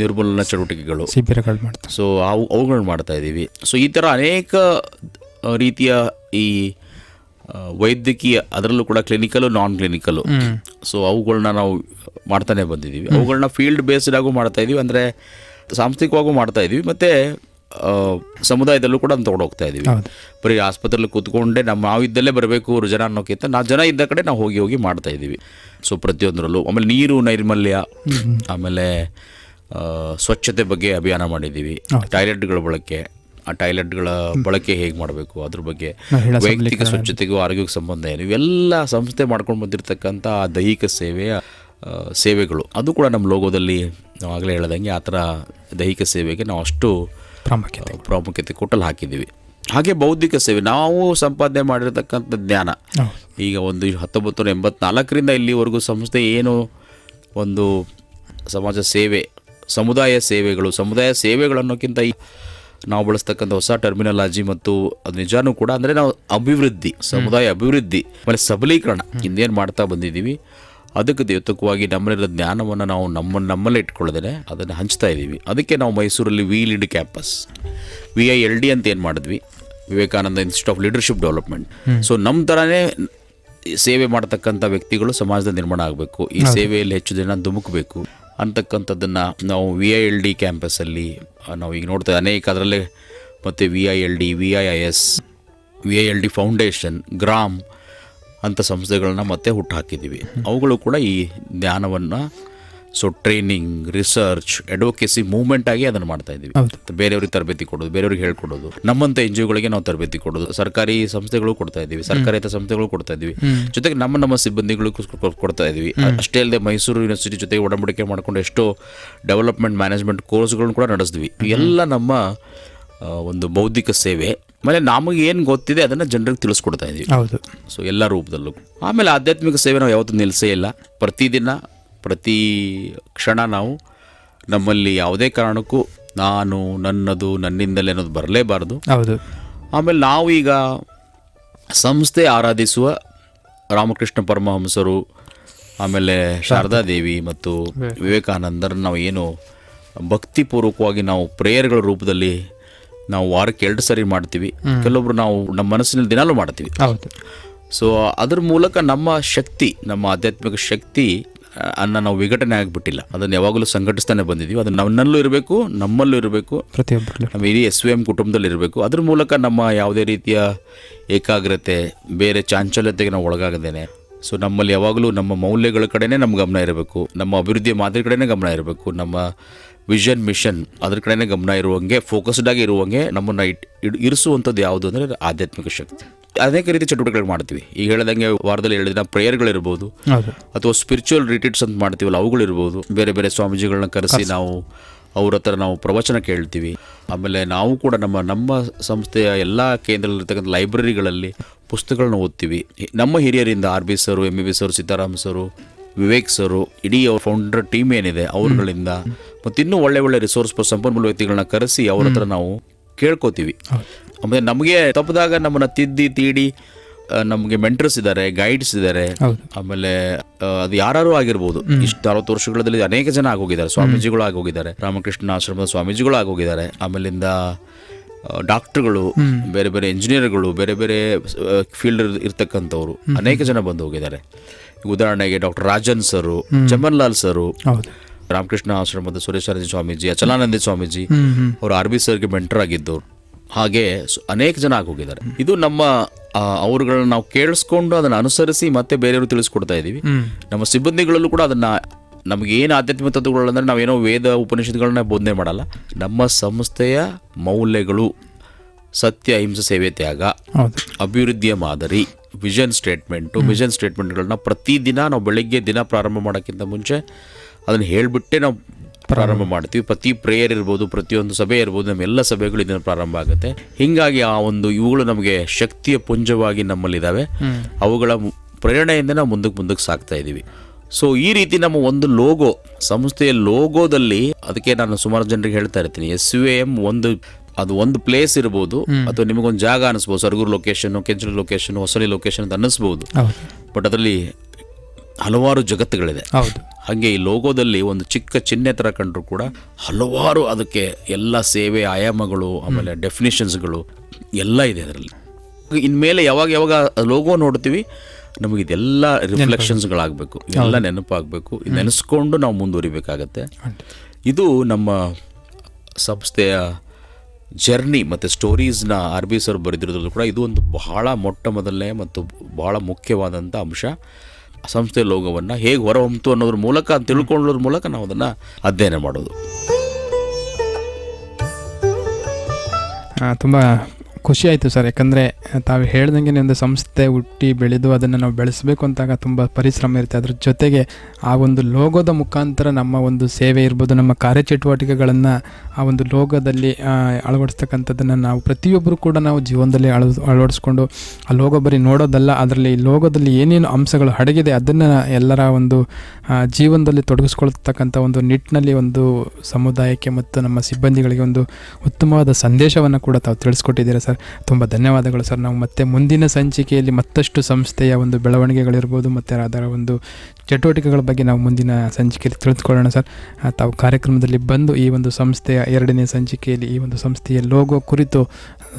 Speaker 4: ನಿರ್ಮೂಲನಾ ಚಟುವಟಿಕೆಗಳು.
Speaker 3: ಶಿಬಿರಗಳು ಮಾಡ್ತಾರೆ.
Speaker 4: ಸೊ ಅವು ಅವುಗಳನ್ನ ಮಾಡ್ತಾ ಇದ್ದೀವಿ. ಸೊ ಈ ಥರ ಅನೇಕ ರೀತಿಯ ಈ ವೈದ್ಯಕೀಯ ಅದರಲ್ಲೂ ಕೂಡ ಕ್ಲಿನಿಕಲು ನಾನ್ ಕ್ಲಿನಿಕಲು ಸೊ ಅವುಗಳನ್ನ ನಾವು ಮಾಡ್ತಾನೆ ಬಂದಿದ್ದೀವಿ. ಅವುಗಳನ್ನ ಫೀಲ್ಡ್ ಬೇಸ್ಡ್ ಆಗು ಮಾಡ್ತಾ ಇದ್ದೀವಿ ಅಂದರೆ ಸಾಂಸ್ಥಿಕವಾಗೂ ಮಾಡ್ತಾ ಇದ್ದೀವಿ ಮತ್ತು ಸಮುದಾಯದಲ್ಲೂ ಕೂಡ ತೊಗೊಂಡು ಹೋಗ್ತಾ ಇದ್ದೀವಿ
Speaker 3: ಹೌದು.
Speaker 4: ಬರೀ ಆಸ್ಪತ್ರೆಯಲ್ಲಿ ಕೂತ್ಕೊಂಡೆ ನಮ್ಮ ನಾವು ಇದ್ದಲ್ಲೇ ಬರಬೇಕು ಜನ ಅನ್ನೋಕ್ಕಿಂತ ನಾವು ಜನ ಇದ್ದ ಕಡೆ ನಾವು ಹೋಗಿ ಹೋಗಿ ಮಾಡ್ತಾ ಇದ್ದೀವಿ ಸೊ ಪ್ರತಿಯೊಂದರಲ್ಲೂ ಆಮೇಲೆ ನೀರು ನೈರ್ಮಲ್ಯ ಆಮೇಲೆ ಸ್ವಚ್ಛತೆ ಬಗ್ಗೆ ಅಭಿಯಾನ ಮಾಡಿದ್ದೀವಿ ಟಾಯ್ಲೆಟ್ಗಳ ಬಳಕೆ ಆ ಟಾಯ್ಲೆಟ್ಗಳ ಬಳಕೆ ಹೇಗೆ ಮಾಡಬೇಕು ಅದ್ರ ಬಗ್ಗೆ ವೈಯಕ್ತಿಕ ಸ್ವಚ್ಛತೆಗೂ ಆರೋಗ್ಯಕ್ಕೆ ಸಂಬಂಧ ಏನು? ಇವೆಲ್ಲ ಸಂಸ್ಥೆ ಮಾಡ್ಕೊಂಡು ಬಂದಿರತಕ್ಕಂಥ ಆ ದೈಹಿಕ ಸೇವೆಯ ಸೇವೆಗಳು. ಅದು ಕೂಡ ನಮ್ಮ ಲೋಗೋದಲ್ಲಿ ನಾವು ಆಗಲೇ ಹೇಳ್ದಂಗೆ ಆ ಥರ ದೈಹಿಕ ಸೇವೆಗೆ ನಾವು ಅಷ್ಟು
Speaker 3: ಪ್ರಾಮುಖ್ಯತೆ.
Speaker 4: ಪ್ರಾಮುಖ್ಯತೆ ಕೊಟ್ಟಲು ಹಾಕಿದ್ದೀವಿ. ಹಾಗೆ ಬೌದ್ಧಿಕ ಸೇವೆ ನಾವು ಸಂಪಾದನೆ ಮಾಡಿರತಕ್ಕಂಥ ಜ್ಞಾನ. ಈಗ ಒಂದು ಹತ್ತೊಂಬತ್ತು ನೂರ ಎಂಬತ್ನಾಲ್ಕರಿಂದ ಇಲ್ಲಿವರೆಗೂ ಸಂಸ್ಥೆ ಏನು ಒಂದು ಸಮಾಜ ಸೇವೆ ಸಮುದಾಯ ಸೇವೆಗಳು ಸಮುದಾಯ ಸೇವೆಗಳನ್ನೋಕ್ಕಿಂತ ಈ ನಾವು ಬಳಸ್ತಕ್ಕಂಥ ಹೊಸ ಟರ್ಮಿನಾಲಜಿ ಮತ್ತು ಅದು ನಿಜಾನೂ ಕೂಡ ಅಂದರೆ ನಾವು ಅಭಿವೃದ್ಧಿ ಸಮುದಾಯ ಅಭಿವೃದ್ಧಿ ಆಮೇಲೆ ಸಬಲೀಕರಣ. ಇನ್ನೇನು ಮಾಡ್ತಾ ಬಂದಿದ್ದೀವಿ? ಅದಕ್ಕೆ ದ್ಯೋತಕವಾಗಿ ನಮ್ಮಲ್ಲಿರೋ ಜ್ಞಾನವನ್ನು ನಾವು ನಮ್ಮ ನಮ್ಮಲ್ಲೇ ಇಟ್ಕೊಳ್ಳೋದೇ ಅದನ್ನು ಹಂಚ್ತಾ ಇದ್ದೀವಿ. ಅದಕ್ಕೆ ನಾವು ಮೈಸೂರಲ್ಲಿ V lead campus V I L D ಅಂತ ಏನು ಮಾಡಿದ್ವಿ? Vivekananda institute of leadership development. So ನಮ್ಮ ಥರನೇ ಸೇವೆ ಮಾಡ್ತಕ್ಕಂಥ ವ್ಯಕ್ತಿಗಳು ಸಮಾಜದ ನಿರ್ಮಾಣ ಆಗಬೇಕು ಈ ಸೇವೆಯಲ್ಲಿ ಹೆಚ್ಚು ಜನ ಧುಮುಕಬೇಕು ಅಂತಕ್ಕಂಥದ್ದನ್ನು ನಾವು ವಿ ಐ ಎಲ್ ಡಿ ಕ್ಯಾಂಪಸ್ಸಲ್ಲಿ ನಾವು ಈಗ ನೋಡ್ತಾ ಅನೇಕ ಅದರಲ್ಲೇ ಮತ್ತು V I L D V I I S V I L D foundation GRAAM ಅಂಥ ಸಂಸ್ಥೆಗಳನ್ನ ಮತ್ತೆ ಹುಟ್ಟುಹಾಕಿದ್ದೀವಿ ಅವುಗಳು ಕೂಡ ಈ ಜ್ಞಾನವನ್ನು so training research advocacy movement ಆಗಿ ಅದನ್ನು ಮಾಡ್ತಾ ಇದ್ದೀವಿ. ಬೇರೆಯವ್ರಿಗೆ ತರಬೇತಿ ಕೊಡೋದು ಬೇರೆಯವ್ರಿಗೆ ಹೇಳ್ಕೊಡೋದು ನಮ್ಮಂಥ ಎನ್ ಜಿ ಒಗಳಿಗೆ ನಾವು ತರಬೇತಿ ಕೊಡೋದು ಸರ್ಕಾರಿ ಸಂಸ್ಥೆಗಳು ಕೊಡ್ತಾ ಇದ್ದೀವಿ ಸರ್ಕಾರೇತರ ಸಂಸ್ಥೆಗಳು ಕೊಡ್ತಾ ಇದ್ದೀವಿ ಜೊತೆಗೆ ನಮ್ಮ ನಮ್ಮ ಸಿಬ್ಬಂದಿಗಳು ಕೊಡ್ತಾ ಇದ್ದೀವಿ ಅಷ್ಟೇ ಅಲ್ಲದೆ ಮೈಸೂರು ಯೂನಿವರ್ಸಿಟಿ ಜೊತೆಗೆ ಒಡಂಬಡಿಕೆ ಮಾಡಿಕೊಂಡು ಎಷ್ಟೋ ಡೆವಲಪ್ಮೆಂಟ್ ಮ್ಯಾನೇಜ್ಮೆಂಟ್ ಕೋರ್ಸ್ಗಳನ್ನು ಕೂಡ ನಡೆಸಿದ್ವಿ. ಎಲ್ಲ ನಮ್ಮ ಒಂದು ಬೌದ್ಧಿಕ ಸೇವೆ ಆಮೇಲೆ ನಮಗೆ ಏನು ಗೊತ್ತಿದೆ ಅದನ್ನು ಜನರಿಗೆ ತಿಳಿಸ್ಕೊಡ್ತಾ ಇದ್ದೀವಿ
Speaker 3: ಹೌದು.
Speaker 4: ಸೊ ಎಲ್ಲ ರೂಪದಲ್ಲೂ. ಆಮೇಲೆ ಆಧ್ಯಾತ್ಮಿಕ ಸೇವೆ ನಾವು ಯಾವತ್ತೂ ನಿಲ್ಲಿಸೇ ಇಲ್ಲ. ಪ್ರತಿದಿನ ಪ್ರತಿ ಕ್ಷಣ ನಾವು ನಮ್ಮಲ್ಲಿ ಯಾವುದೇ ಕಾರಣಕ್ಕೂ ನಾನು ನನ್ನದು ನನ್ನಿಂದಲೇ ಅನ್ನೋದು ಬರಲೇಬಾರ್ದು.
Speaker 3: ಹೌದು.
Speaker 4: ಆಮೇಲೆ ನಾವು ಈಗ ಸಂಸ್ಥೆ ಆರಾಧಿಸುವ ರಾಮಕೃಷ್ಣ ಪರಮಹಂಸರು ಆಮೇಲೆ ಶಾರದಾ ದೇವಿ ಮತ್ತು ವಿವೇಕಾನಂದರನ್ನು ನಾವು ಏನು ಭಕ್ತಿಪೂರ್ವಕವಾಗಿ ನಾವು ಪ್ರೇಯರ್ಗಳ ರೂಪದಲ್ಲಿ ನಾವು ವಾರಕ್ಕೆ ಎರಡು ಸರಿ ಮಾಡ್ತೀವಿ. ಕೆಲವೊಬ್ರು ನಾವು ನಮ್ಮ ಮನಸ್ಸಿನಲ್ಲಿ ದಿನಾಲೂ ಮಾಡ್ತೀವಿ. ಸೊ ಅದ್ರ ಮೂಲಕ ನಮ್ಮ ಶಕ್ತಿ ನಮ್ಮ ಆಧ್ಯಾತ್ಮಿಕ ಶಕ್ತಿ ಅನ್ನ ನಾವು ವಿಘಟನೆ ಆಗಿಬಿಟ್ಟಿಲ್ಲ. ಅದನ್ನು ಯಾವಾಗಲೂ ಸಂಘಟಿಸ್ತಾನೆ ಬಂದಿದ್ದೀವಿ ಅದು ನಮ್ಮಲ್ಲೂ ಇರಬೇಕು ನಮ್ಮಲ್ಲೂ ಇರಬೇಕು.
Speaker 3: ಪ್ರತಿಯೊಬ್ಬರು
Speaker 4: ನಮ್ಮ ಇಡೀ ಎಸ್ ವಿ ಎಂ ಕುಟುಂಬದಲ್ಲಿ ಇರಬೇಕು. ಅದ್ರ ಮೂಲಕ ನಮ್ಮ ಯಾವುದೇ ರೀತಿಯ ಏಕಾಗ್ರತೆ ಬೇರೆ ಚಾಂಚಲ್ಯತೆಗೆ ನಾವು ಒಳಗಾಗದೇನೆ. ಸೊ ನಮ್ಮಲ್ಲಿ ಯಾವಾಗಲೂ ನಮ್ಮ ಮೌಲ್ಯಗಳ ಕಡೆನೇ ನಮ್ಮ ಗಮನ ಇರಬೇಕು. ನಮ್ಮ ಅಭಿವೃದ್ಧಿಯ ಮಾದರಿ ಕಡೆನೇ ಗಮನ ಇರಬೇಕು. ನಮ್ಮ ವಿಷನ್ ಮಿಷನ್ ಅದ್ರ ಕಡೆನೇ ಗಮನ ಇರುವಂಗೆ ಫೋಕಸ್ಡ್ ಆಗಿ ಇರುವಂಗೆ ನಮ್ಮನ್ನು ಇಟ್ ಇಡ್- ಇರಿಸುವಂಥದ್ದು ಯಾವುದು ಅಂದರೆ ಆಧ್ಯಾತ್ಮಿಕ ಶಕ್ತಿ. ಅನೇಕ ರೀತಿ ಚಟುವಟಿಕೆಗಳು ಮಾಡ್ತೀವಿ. ಈಗ ಹೇಳ್ದಂಗೆ ವಾರದಲ್ಲಿ ಎರಡು ದಿನ ಪ್ರೇಯರ್ಗಳಿರ್ಬೋದು ಅಥವಾ ಸ್ಪಿರಿಚುವಲ್ ರಿಟ್ರೀಟ್ಸ್ ಅಂತ ಮಾಡ್ತೀವಲ್ಲ ಅವುಗಳಿರ್ಬೋದು ಬೇರೆ ಬೇರೆ ಸ್ವಾಮೀಜಿಗಳನ್ನ ಕರೆಸಿ ನಾವು ಅವ್ರ ಹತ್ರ ನಾವು ಪ್ರವಚನ ಕೇಳ್ತೀವಿ. ಆಮೇಲೆ ನಾವು ಕೂಡ ನಮ್ಮ ನಮ್ಮ ಸಂಸ್ಥೆಯ ಎಲ್ಲ ಕೇಂದ್ರದಲ್ಲಿರ್ತಕ್ಕಂಥ ಲೈಬ್ರರಿಗಳಲ್ಲಿ ಪುಸ್ತಕಗಳನ್ನ ಓದ್ತೀವಿ. ನಮ್ಮ ಹಿರಿಯರಿಂದ R B sir M B B sir Sitaram sir Vivek sir ಇಡೀ ಅವ್ರ ಫೌಂಡರ್ ಟೀಮ್ ಏನಿದೆ ಅವ್ರಗಳಿಂದ ಮತ್ತು ಇನ್ನೂ ಒಳ್ಳೆ ಒಳ್ಳೆ ರಿಸೋರ್ಸ್ ಸಂಪನ್ಮೂಲ ವ್ಯಕ್ತಿಗಳನ್ನ ಕರೆಸಿ ಅವ್ರ ಹತ್ರ ನಾವು ಕೇಳ್ಕೊತೀವಿ. ಆಮೇಲೆ ನಮಗೆ ತಪ್ಪದಾಗ ನಮ್ಮನ್ನ ತಿದ್ದಿ ತೀಡಿ ನಮಗೆ ಮೆಂಟರ್ಸ್ ಇದ್ದಾರೆ ಗೈಡ್ಸ್ ಇದ್ದಾರೆ. ಆಮೇಲೆ ಅದು ಯಾರು ಆಗಿರ್ಬೋದು. ಇಷ್ಟು ಅರವತ್ತು ವರ್ಷಗಳಲ್ಲಿ ಅನೇಕ ಜನ ಆಗೋಗಿದ್ದಾರೆ. ಸ್ವಾಮೀಜಿಗಳು ಆಗೋಗಿದ್ದಾರೆ. ರಾಮಕೃಷ್ಣ ಆಶ್ರಮದ ಸ್ವಾಮೀಜಿಗಳು ಆಗೋಗಿದ್ದಾರೆ. ಆಮೇಲಿಂದ ಡಾಕ್ಟರ್ಗಳು ಬೇರೆ ಬೇರೆ ಇಂಜಿನಿಯರ್ಗಳು ಬೇರೆ ಬೇರೆ ಫೀಲ್ಡ್ ಇರ್ತಕ್ಕಂಥವ್ರು ಅನೇಕ ಜನ ಬಂದು ಹೋಗಿದ್ದಾರೆ. ಉದಾಹರಣೆಗೆ doctor Rajan sir Chamanlal sir Ramakrishna ಆಶ್ರಮದ ಸುರೇಶಾನಂದ ಸ್ವಾಮೀಜಿ ಅಚಲಾನಂದ ಸ್ವಾಮೀಜಿ ಅವರು ಆರ್ ಬಿ ಸರ್ಗೆ ಮೆಂಟರ್ ಆಗಿದ್ದು ಹಾಗೆ ಅನೇಕ ಜನ ಆಗೋಗಿದ್ದಾರೆ. ಇದು ನಮ್ಮ ಅವರುಗಳನ್ನ ನಾವು ಕೇಳಿಸ್ಕೊಂಡು ಅದನ್ನು ಅನುಸರಿಸಿ ಮತ್ತೆ ಬೇರೆಯವರು ತಿಳಿಸ್ಕೊಡ್ತಾ ಇದ್ದೀವಿ. ನಮ್ಮ ಸಿಬ್ಬಂದಿಗಳಲ್ಲೂ ಕೂಡ ಅದನ್ನ ನಮಗೆ ಏನು ಆಧ್ಯಾತ್ಮಿಕ ತತ್ವಗಳಂದ್ರೆ ನಾವೇನೋ ವೇದ ಉಪನಿಷತ್ಗಳನ್ನ ಬೋಧನೆ ಮಾಡಲ್ಲ. ನಮ್ಮ ಸಂಸ್ಥೆಯ ಮೌಲ್ಯಗಳು. ಸತ್ಯ ಅಹಿಂಸೆ ಸೇವೆ ತ್ಯಾಗ ಅಭಿವೃದ್ಧಿಯ ಮಾದರಿ ವಿಷನ್ ಸ್ಟೇಟ್ಮೆಂಟು ವಿಷನ್ ಸ್ಟೇಟ್ಮೆಂಟ್ಗಳನ್ನ ಪ್ರತಿದಿನ ನಾವು ಬೆಳಗ್ಗೆ ದಿನ ಪ್ರಾರಂಭ ಮಾಡೋಕ್ಕಿಂತ ಮುಂಚೆ ಅದನ್ನು ಹೇಳಿಬಿಟ್ಟೆ ನಾವು ಪ್ರಾರಂಭ ಮಾಡ್ತೀವಿ. ಪ್ರತಿ ಪ್ರೇಯರ್ ಇರ್ಬೋದು ಪ್ರತಿಯೊಂದು ಸಭೆ ಇರ್ಬೋದು ನಮ್ಮೆಲ್ಲ ಸಭೆಗಳು ಇದನ್ನು ಪ್ರಾರಂಭ ಆಗುತ್ತೆ. ಹೀಗಾಗಿ ಆ ಒಂದು ಇವುಗಳು ನಮಗೆ ಶಕ್ತಿಯ ಪುಂಜವಾಗಿ ನಮ್ಮಲ್ಲಿದ್ದಾವೆ ಅವುಗಳ ಪ್ರೇರಣೆಯಿಂದ ನಾವು ಮುಂದಕ್ಕೆ ಮುಂದಕ್ಕೆ ಸಾಗ್ತಾ ಇದ್ದೀವಿ ಸೊ ಈ ರೀತಿ ನಮ್ಮ ಒಂದು ಲೋಗೋ ಸಂಸ್ಥೆಯ ಲೋಗೋದಲ್ಲಿ ಅದಕ್ಕೆ ನಾನು ಸುಮಾರು ಜನರಿಗೆ ಹೇಳ್ತಾ ಇರ್ತೀನಿ. ಎಸ್ ಯು ಎಂ ಒಂದು ಅದು ಒಂದು ಪ್ಲೇಸ್ ಇರ್ಬೋದು ಅಥವಾ ನಿಮಗೊಂದು ಜಾಗ ಅನಿಸ್ಬೋದು Sargur location Kenchali location Hosali location ಅಂತ ಅನ್ನಿಸ್ಬೋದು ಬಟ್ ಅದರಲ್ಲಿ ಹಲವಾರು ಜಗತ್ತುಗಳಿದೆ. ಹಾಗೆ ಈ ಲೋಗೋದಲ್ಲಿ ಒಂದು ಚಿಕ್ಕ ಚಿಹ್ನೆ ಥರ ಕಂಡ್ರು ಕೂಡ ಹಲವಾರು ಅದಕ್ಕೆ ಎಲ್ಲ ಸೇವೆ ಆಯಾಮಗಳು ಆಮೇಲೆ ಡೆಫಿನೇಷನ್ಸ್ಗಳು ಎಲ್ಲ ಇದೆ ಅದರಲ್ಲಿ. ಇನ್ಮೇಲೆ ಯಾವಾಗ ಯಾವಾಗ ಲೋಗೋ ನೋಡ್ತೀವಿ ನಮಗೆ ಇದೆಲ್ಲ ರಿಫ್ಲೆಕ್ಷನ್ಸ್ಗಳಾಗಬೇಕು ಎಲ್ಲ ನೆನಪಾಗಬೇಕು. ನೆನೆಸ್ಕೊಂಡು ನಾವು ಮುಂದುವರಿಬೇಕಾಗತ್ತೆ. ಇದು ನಮ್ಮ ಸಂಸ್ಥೆಯ ಜರ್ನಿ ಮತ್ತು ಸ್ಟೋರೀಸ್ನ ಆರ್ ಬಿ ಸರ್ ಬರೆದಿರೋದ್ರಲ್ಲೂ ಕೂಡ ಇದು ಒಂದು ಬಹಳ ಮೊಟ್ಟ ಮೊದಲನೇ ಮತ್ತು ಬಹಳ ಮುಖ್ಯವಾದಂಥ ಅಂಶ. ಸಂಸ್ಥೆ ಲೋಗವನ್ನು ಹೇಗೆ ಹೊರಹೊಮ್ತು ಅನ್ನೋದ್ರ ಮೂಲಕ ತಿಳ್ಕೊಳ್ಳೋದ್ರ ಮೂಲಕ ನಾವು ಅದನ್ನು ಅಧ್ಯಯನ ಮಾಡೋದು.
Speaker 3: ತುಂಬ ಖುಷಿ ಆಯಿತು ಸರ್. ಯಾಕಂದರೆ, ತಾವು ಹೇಳ್ದಂಗೆ ಒಂದು ಸಂಸ್ಥೆ ಹುಟ್ಟಿ ಬೆಳೆದು ಅದನ್ನು ನಾವು ಬೆಳೆಸಬೇಕು ಅಂತಾಗ ತುಂಬ ಪರಿಶ್ರಮ ಇರುತ್ತೆ. ಅದ್ರ ಜೊತೆಗೆ ಆ ಒಂದು ಲೋಗೋದ ಮುಖಾಂತರ ನಮ್ಮ ಒಂದು ಸೇವೆ ಇರ್ಬೋದು, ನಮ್ಮ ಕಾರ್ಯಚಟುವಟಿಕೆಗಳನ್ನು ಆ ಒಂದು ಲೋಗೋದಲ್ಲಿ ಅಳವಡಿಸ್ತಕ್ಕಂಥದ್ದನ್ನು ನಾವು ಪ್ರತಿಯೊಬ್ಬರು ಕೂಡ ನಾವು ಜೀವನದಲ್ಲಿ ಅಳ ಅಳವಡಿಸ್ಕೊಂಡು ಆ ಲೋಗೋ ಬರೀ ನೋಡೋದಲ್ಲ, ಅದರಲ್ಲಿ ಲೋಗೋದಲ್ಲಿ ಏನೇನು ಅಂಶಗಳು ಅಡಗಿದೆ ಅದನ್ನು ಎಲ್ಲರ ಒಂದು ಜೀವನದಲ್ಲಿ ತೊಡಗಿಸ್ಕೊಳ್ತಕ್ಕಂಥ ಒಂದು ನಿಟ್ಟಿನಲ್ಲಿ ಒಂದು ಸಮುದಾಯಕ್ಕೆ ಮತ್ತು ನಮ್ಮ ಸಿಬ್ಬಂದಿಗಳಿಗೆ ಒಂದು ಉತ್ತಮವಾದ ಸಂದೇಶವನ್ನು ಕೂಡ ತಾವು ತಿಳಿಸ್ಕೊಟ್ಟಿದ್ದೀರಾ ಸರ್? ತುಂಬ ಧನ್ಯವಾದಗಳು ಸರ್. ನಾವು ಮತ್ತೆ ಮುಂದಿನ ಸಂಚಿಕೆಯಲ್ಲಿ ಮತ್ತಷ್ಟು ಸಂಸ್ಥೆಯ ಒಂದು ಬೆಳವಣಿಗೆಗಳಿರ್ಬೋದು ಮತ್ತು ಅದರ ಒಂದು ಚಟುವಟಿಕೆಗಳ ಬಗ್ಗೆ ನಾವು ಮುಂದಿನ ಸಂಚಿಕೆಯಲ್ಲಿ ತಿಳಿದುಕೊಳ್ಳೋಣ ಸರ್. ತಾವು ಕಾರ್ಯಕ್ರಮದಲ್ಲಿ ಬಂದು ಈ ಒಂದು ಸಂಸ್ಥೆಯ ಎರಡನೇ ಸಂಚಿಕೆಯಲ್ಲಿ ಈ ಒಂದು ಸಂಸ್ಥೆಯ ಲೋಗೋ ಕುರಿತು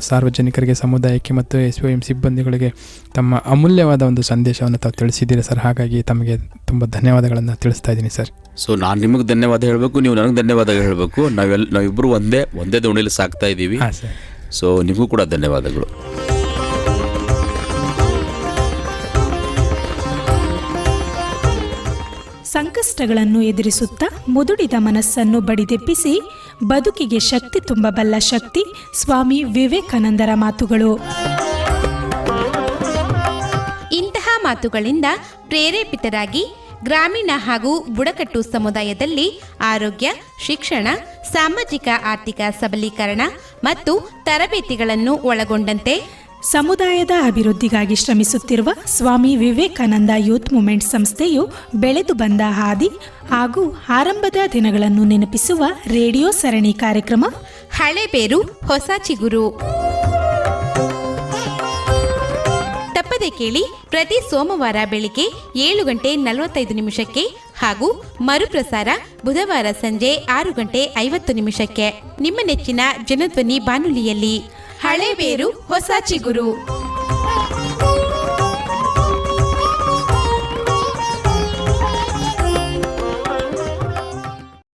Speaker 3: ಸಾರ್ವಜನಿಕರಿಗೆ ಸಮುದಾಯಕ್ಕೆ ಮತ್ತು ಎಸ್ ಎಂ ಸಿಬ್ಬಂದಿಗಳಿಗೆ ತಮ್ಮ ಅಮೂಲ್ಯವಾದ ಒಂದು ಸಂದೇಶವನ್ನು ತಾವು ತಿಳಿಸಿದ್ದೀರಿ ಸರ್? ಹಾಗಾಗಿ ತಮಗೆ ತುಂಬ ಧನ್ಯವಾದಗಳನ್ನು ತಿಳಿಸ್ತಾ ಇದ್ದೀನಿ ಸರ್.
Speaker 4: ಸೊ ನಾನು ನಿಮಗೆ ಧನ್ಯವಾದ ಹೇಳಬೇಕು ನೀವು ನನಗೆ ಧನ್ಯವಾದ ಹೇಳಬೇಕು. ನಾವೆಲ್ಲ ನಾವಿಬ್ಬರು ಒಂದೇ ಒಂದೇ ದೋಣಿಯಲ್ಲಿ ಸಾಕ್ತಾ ಇದ್ದೀವಿ.
Speaker 3: ಹಾಂ ಸರ್.
Speaker 4: ಸೊ ನಿಮಗೂ ಕೂಡ ಧನ್ಯವಾದಗಳು.
Speaker 1: ಸಂಕಷ್ಟಗಳನ್ನು ಎದುರಿಸುತ್ತಾ ಮುದುಡಿದ ಮನಸ್ಸನ್ನು ಬಡಿದೆಬ್ಬಿಸಿ ಬದುಕಿಗೆ ಶಕ್ತಿ ತುಂಬಬಲ್ಲ ಶಕ್ತಿ ಸ್ವಾಮಿ ವಿವೇಕಾನಂದರ ಮಾತುಗಳು.
Speaker 2: ಇಂತಹ ಮಾತುಗಳಿಂದ ಪ್ರೇರೇಪಿತರಾಗಿ ಗ್ರಾಮೀಣ ಹಾಗೂ ಬುಡಕಟ್ಟು ಸಮುದಾಯದಲ್ಲಿ ಆರೋಗ್ಯ ಶಿಕ್ಷಣ ಸಾಮಾಜಿಕ ಆರ್ಥಿಕ ಸಬಲೀಕರಣ ಮತ್ತು ತರಬೇತಿಗಳನ್ನು ಒಳಗೊಂಡಂತೆ
Speaker 1: ಸಮುದಾಯದ ಅಭಿವೃದ್ಧಿಗಾಗಿ ಶ್ರಮಿಸುತ್ತಿರುವ ಸ್ವಾಮಿ ವಿವೇಕಾನಂದ ಯೂತ್ ಮೂಮೆಂಟ್ ಸಂಸ್ಥೆಯು ಬೆಳೆದು ಬಂದ ಹಾದಿ ಹಾಗೂ ಆರಂಭದ ದಿನಗಳನ್ನು ನೆನಪಿಸುವ ರೇಡಿಯೋ ಸರಣಿ ಕಾರ್ಯಕ್ರಮ
Speaker 2: ಹಳೆಬೇರು ಹೊಸ ಚಿಗುರು. ಕೇಳಿ ಪ್ರತಿ ಸೋಮವಾರ ಬೆಳಿಗ್ಗೆ ಏಳು ಗಂಟೆ ನಲವತ್ತೈದು ನಿಮಿಷಕ್ಕೆ ಹಾಗೂ ಮರುಪ್ರಸಾರ ಬುಧವಾರ ಸಂಜೆ ಆರು ಗಂಟೆ ಐವತ್ತು ನಿಮಿಷಕ್ಕೆ. ನಿಮ್ಮ ನೆಚ್ಚಿನ ಜನಧ್ವನಿ ಬಾನುಲಿಯಲ್ಲಿ ಹಳೆಬೇರು ಹೊಸ ಚಿಗುರು.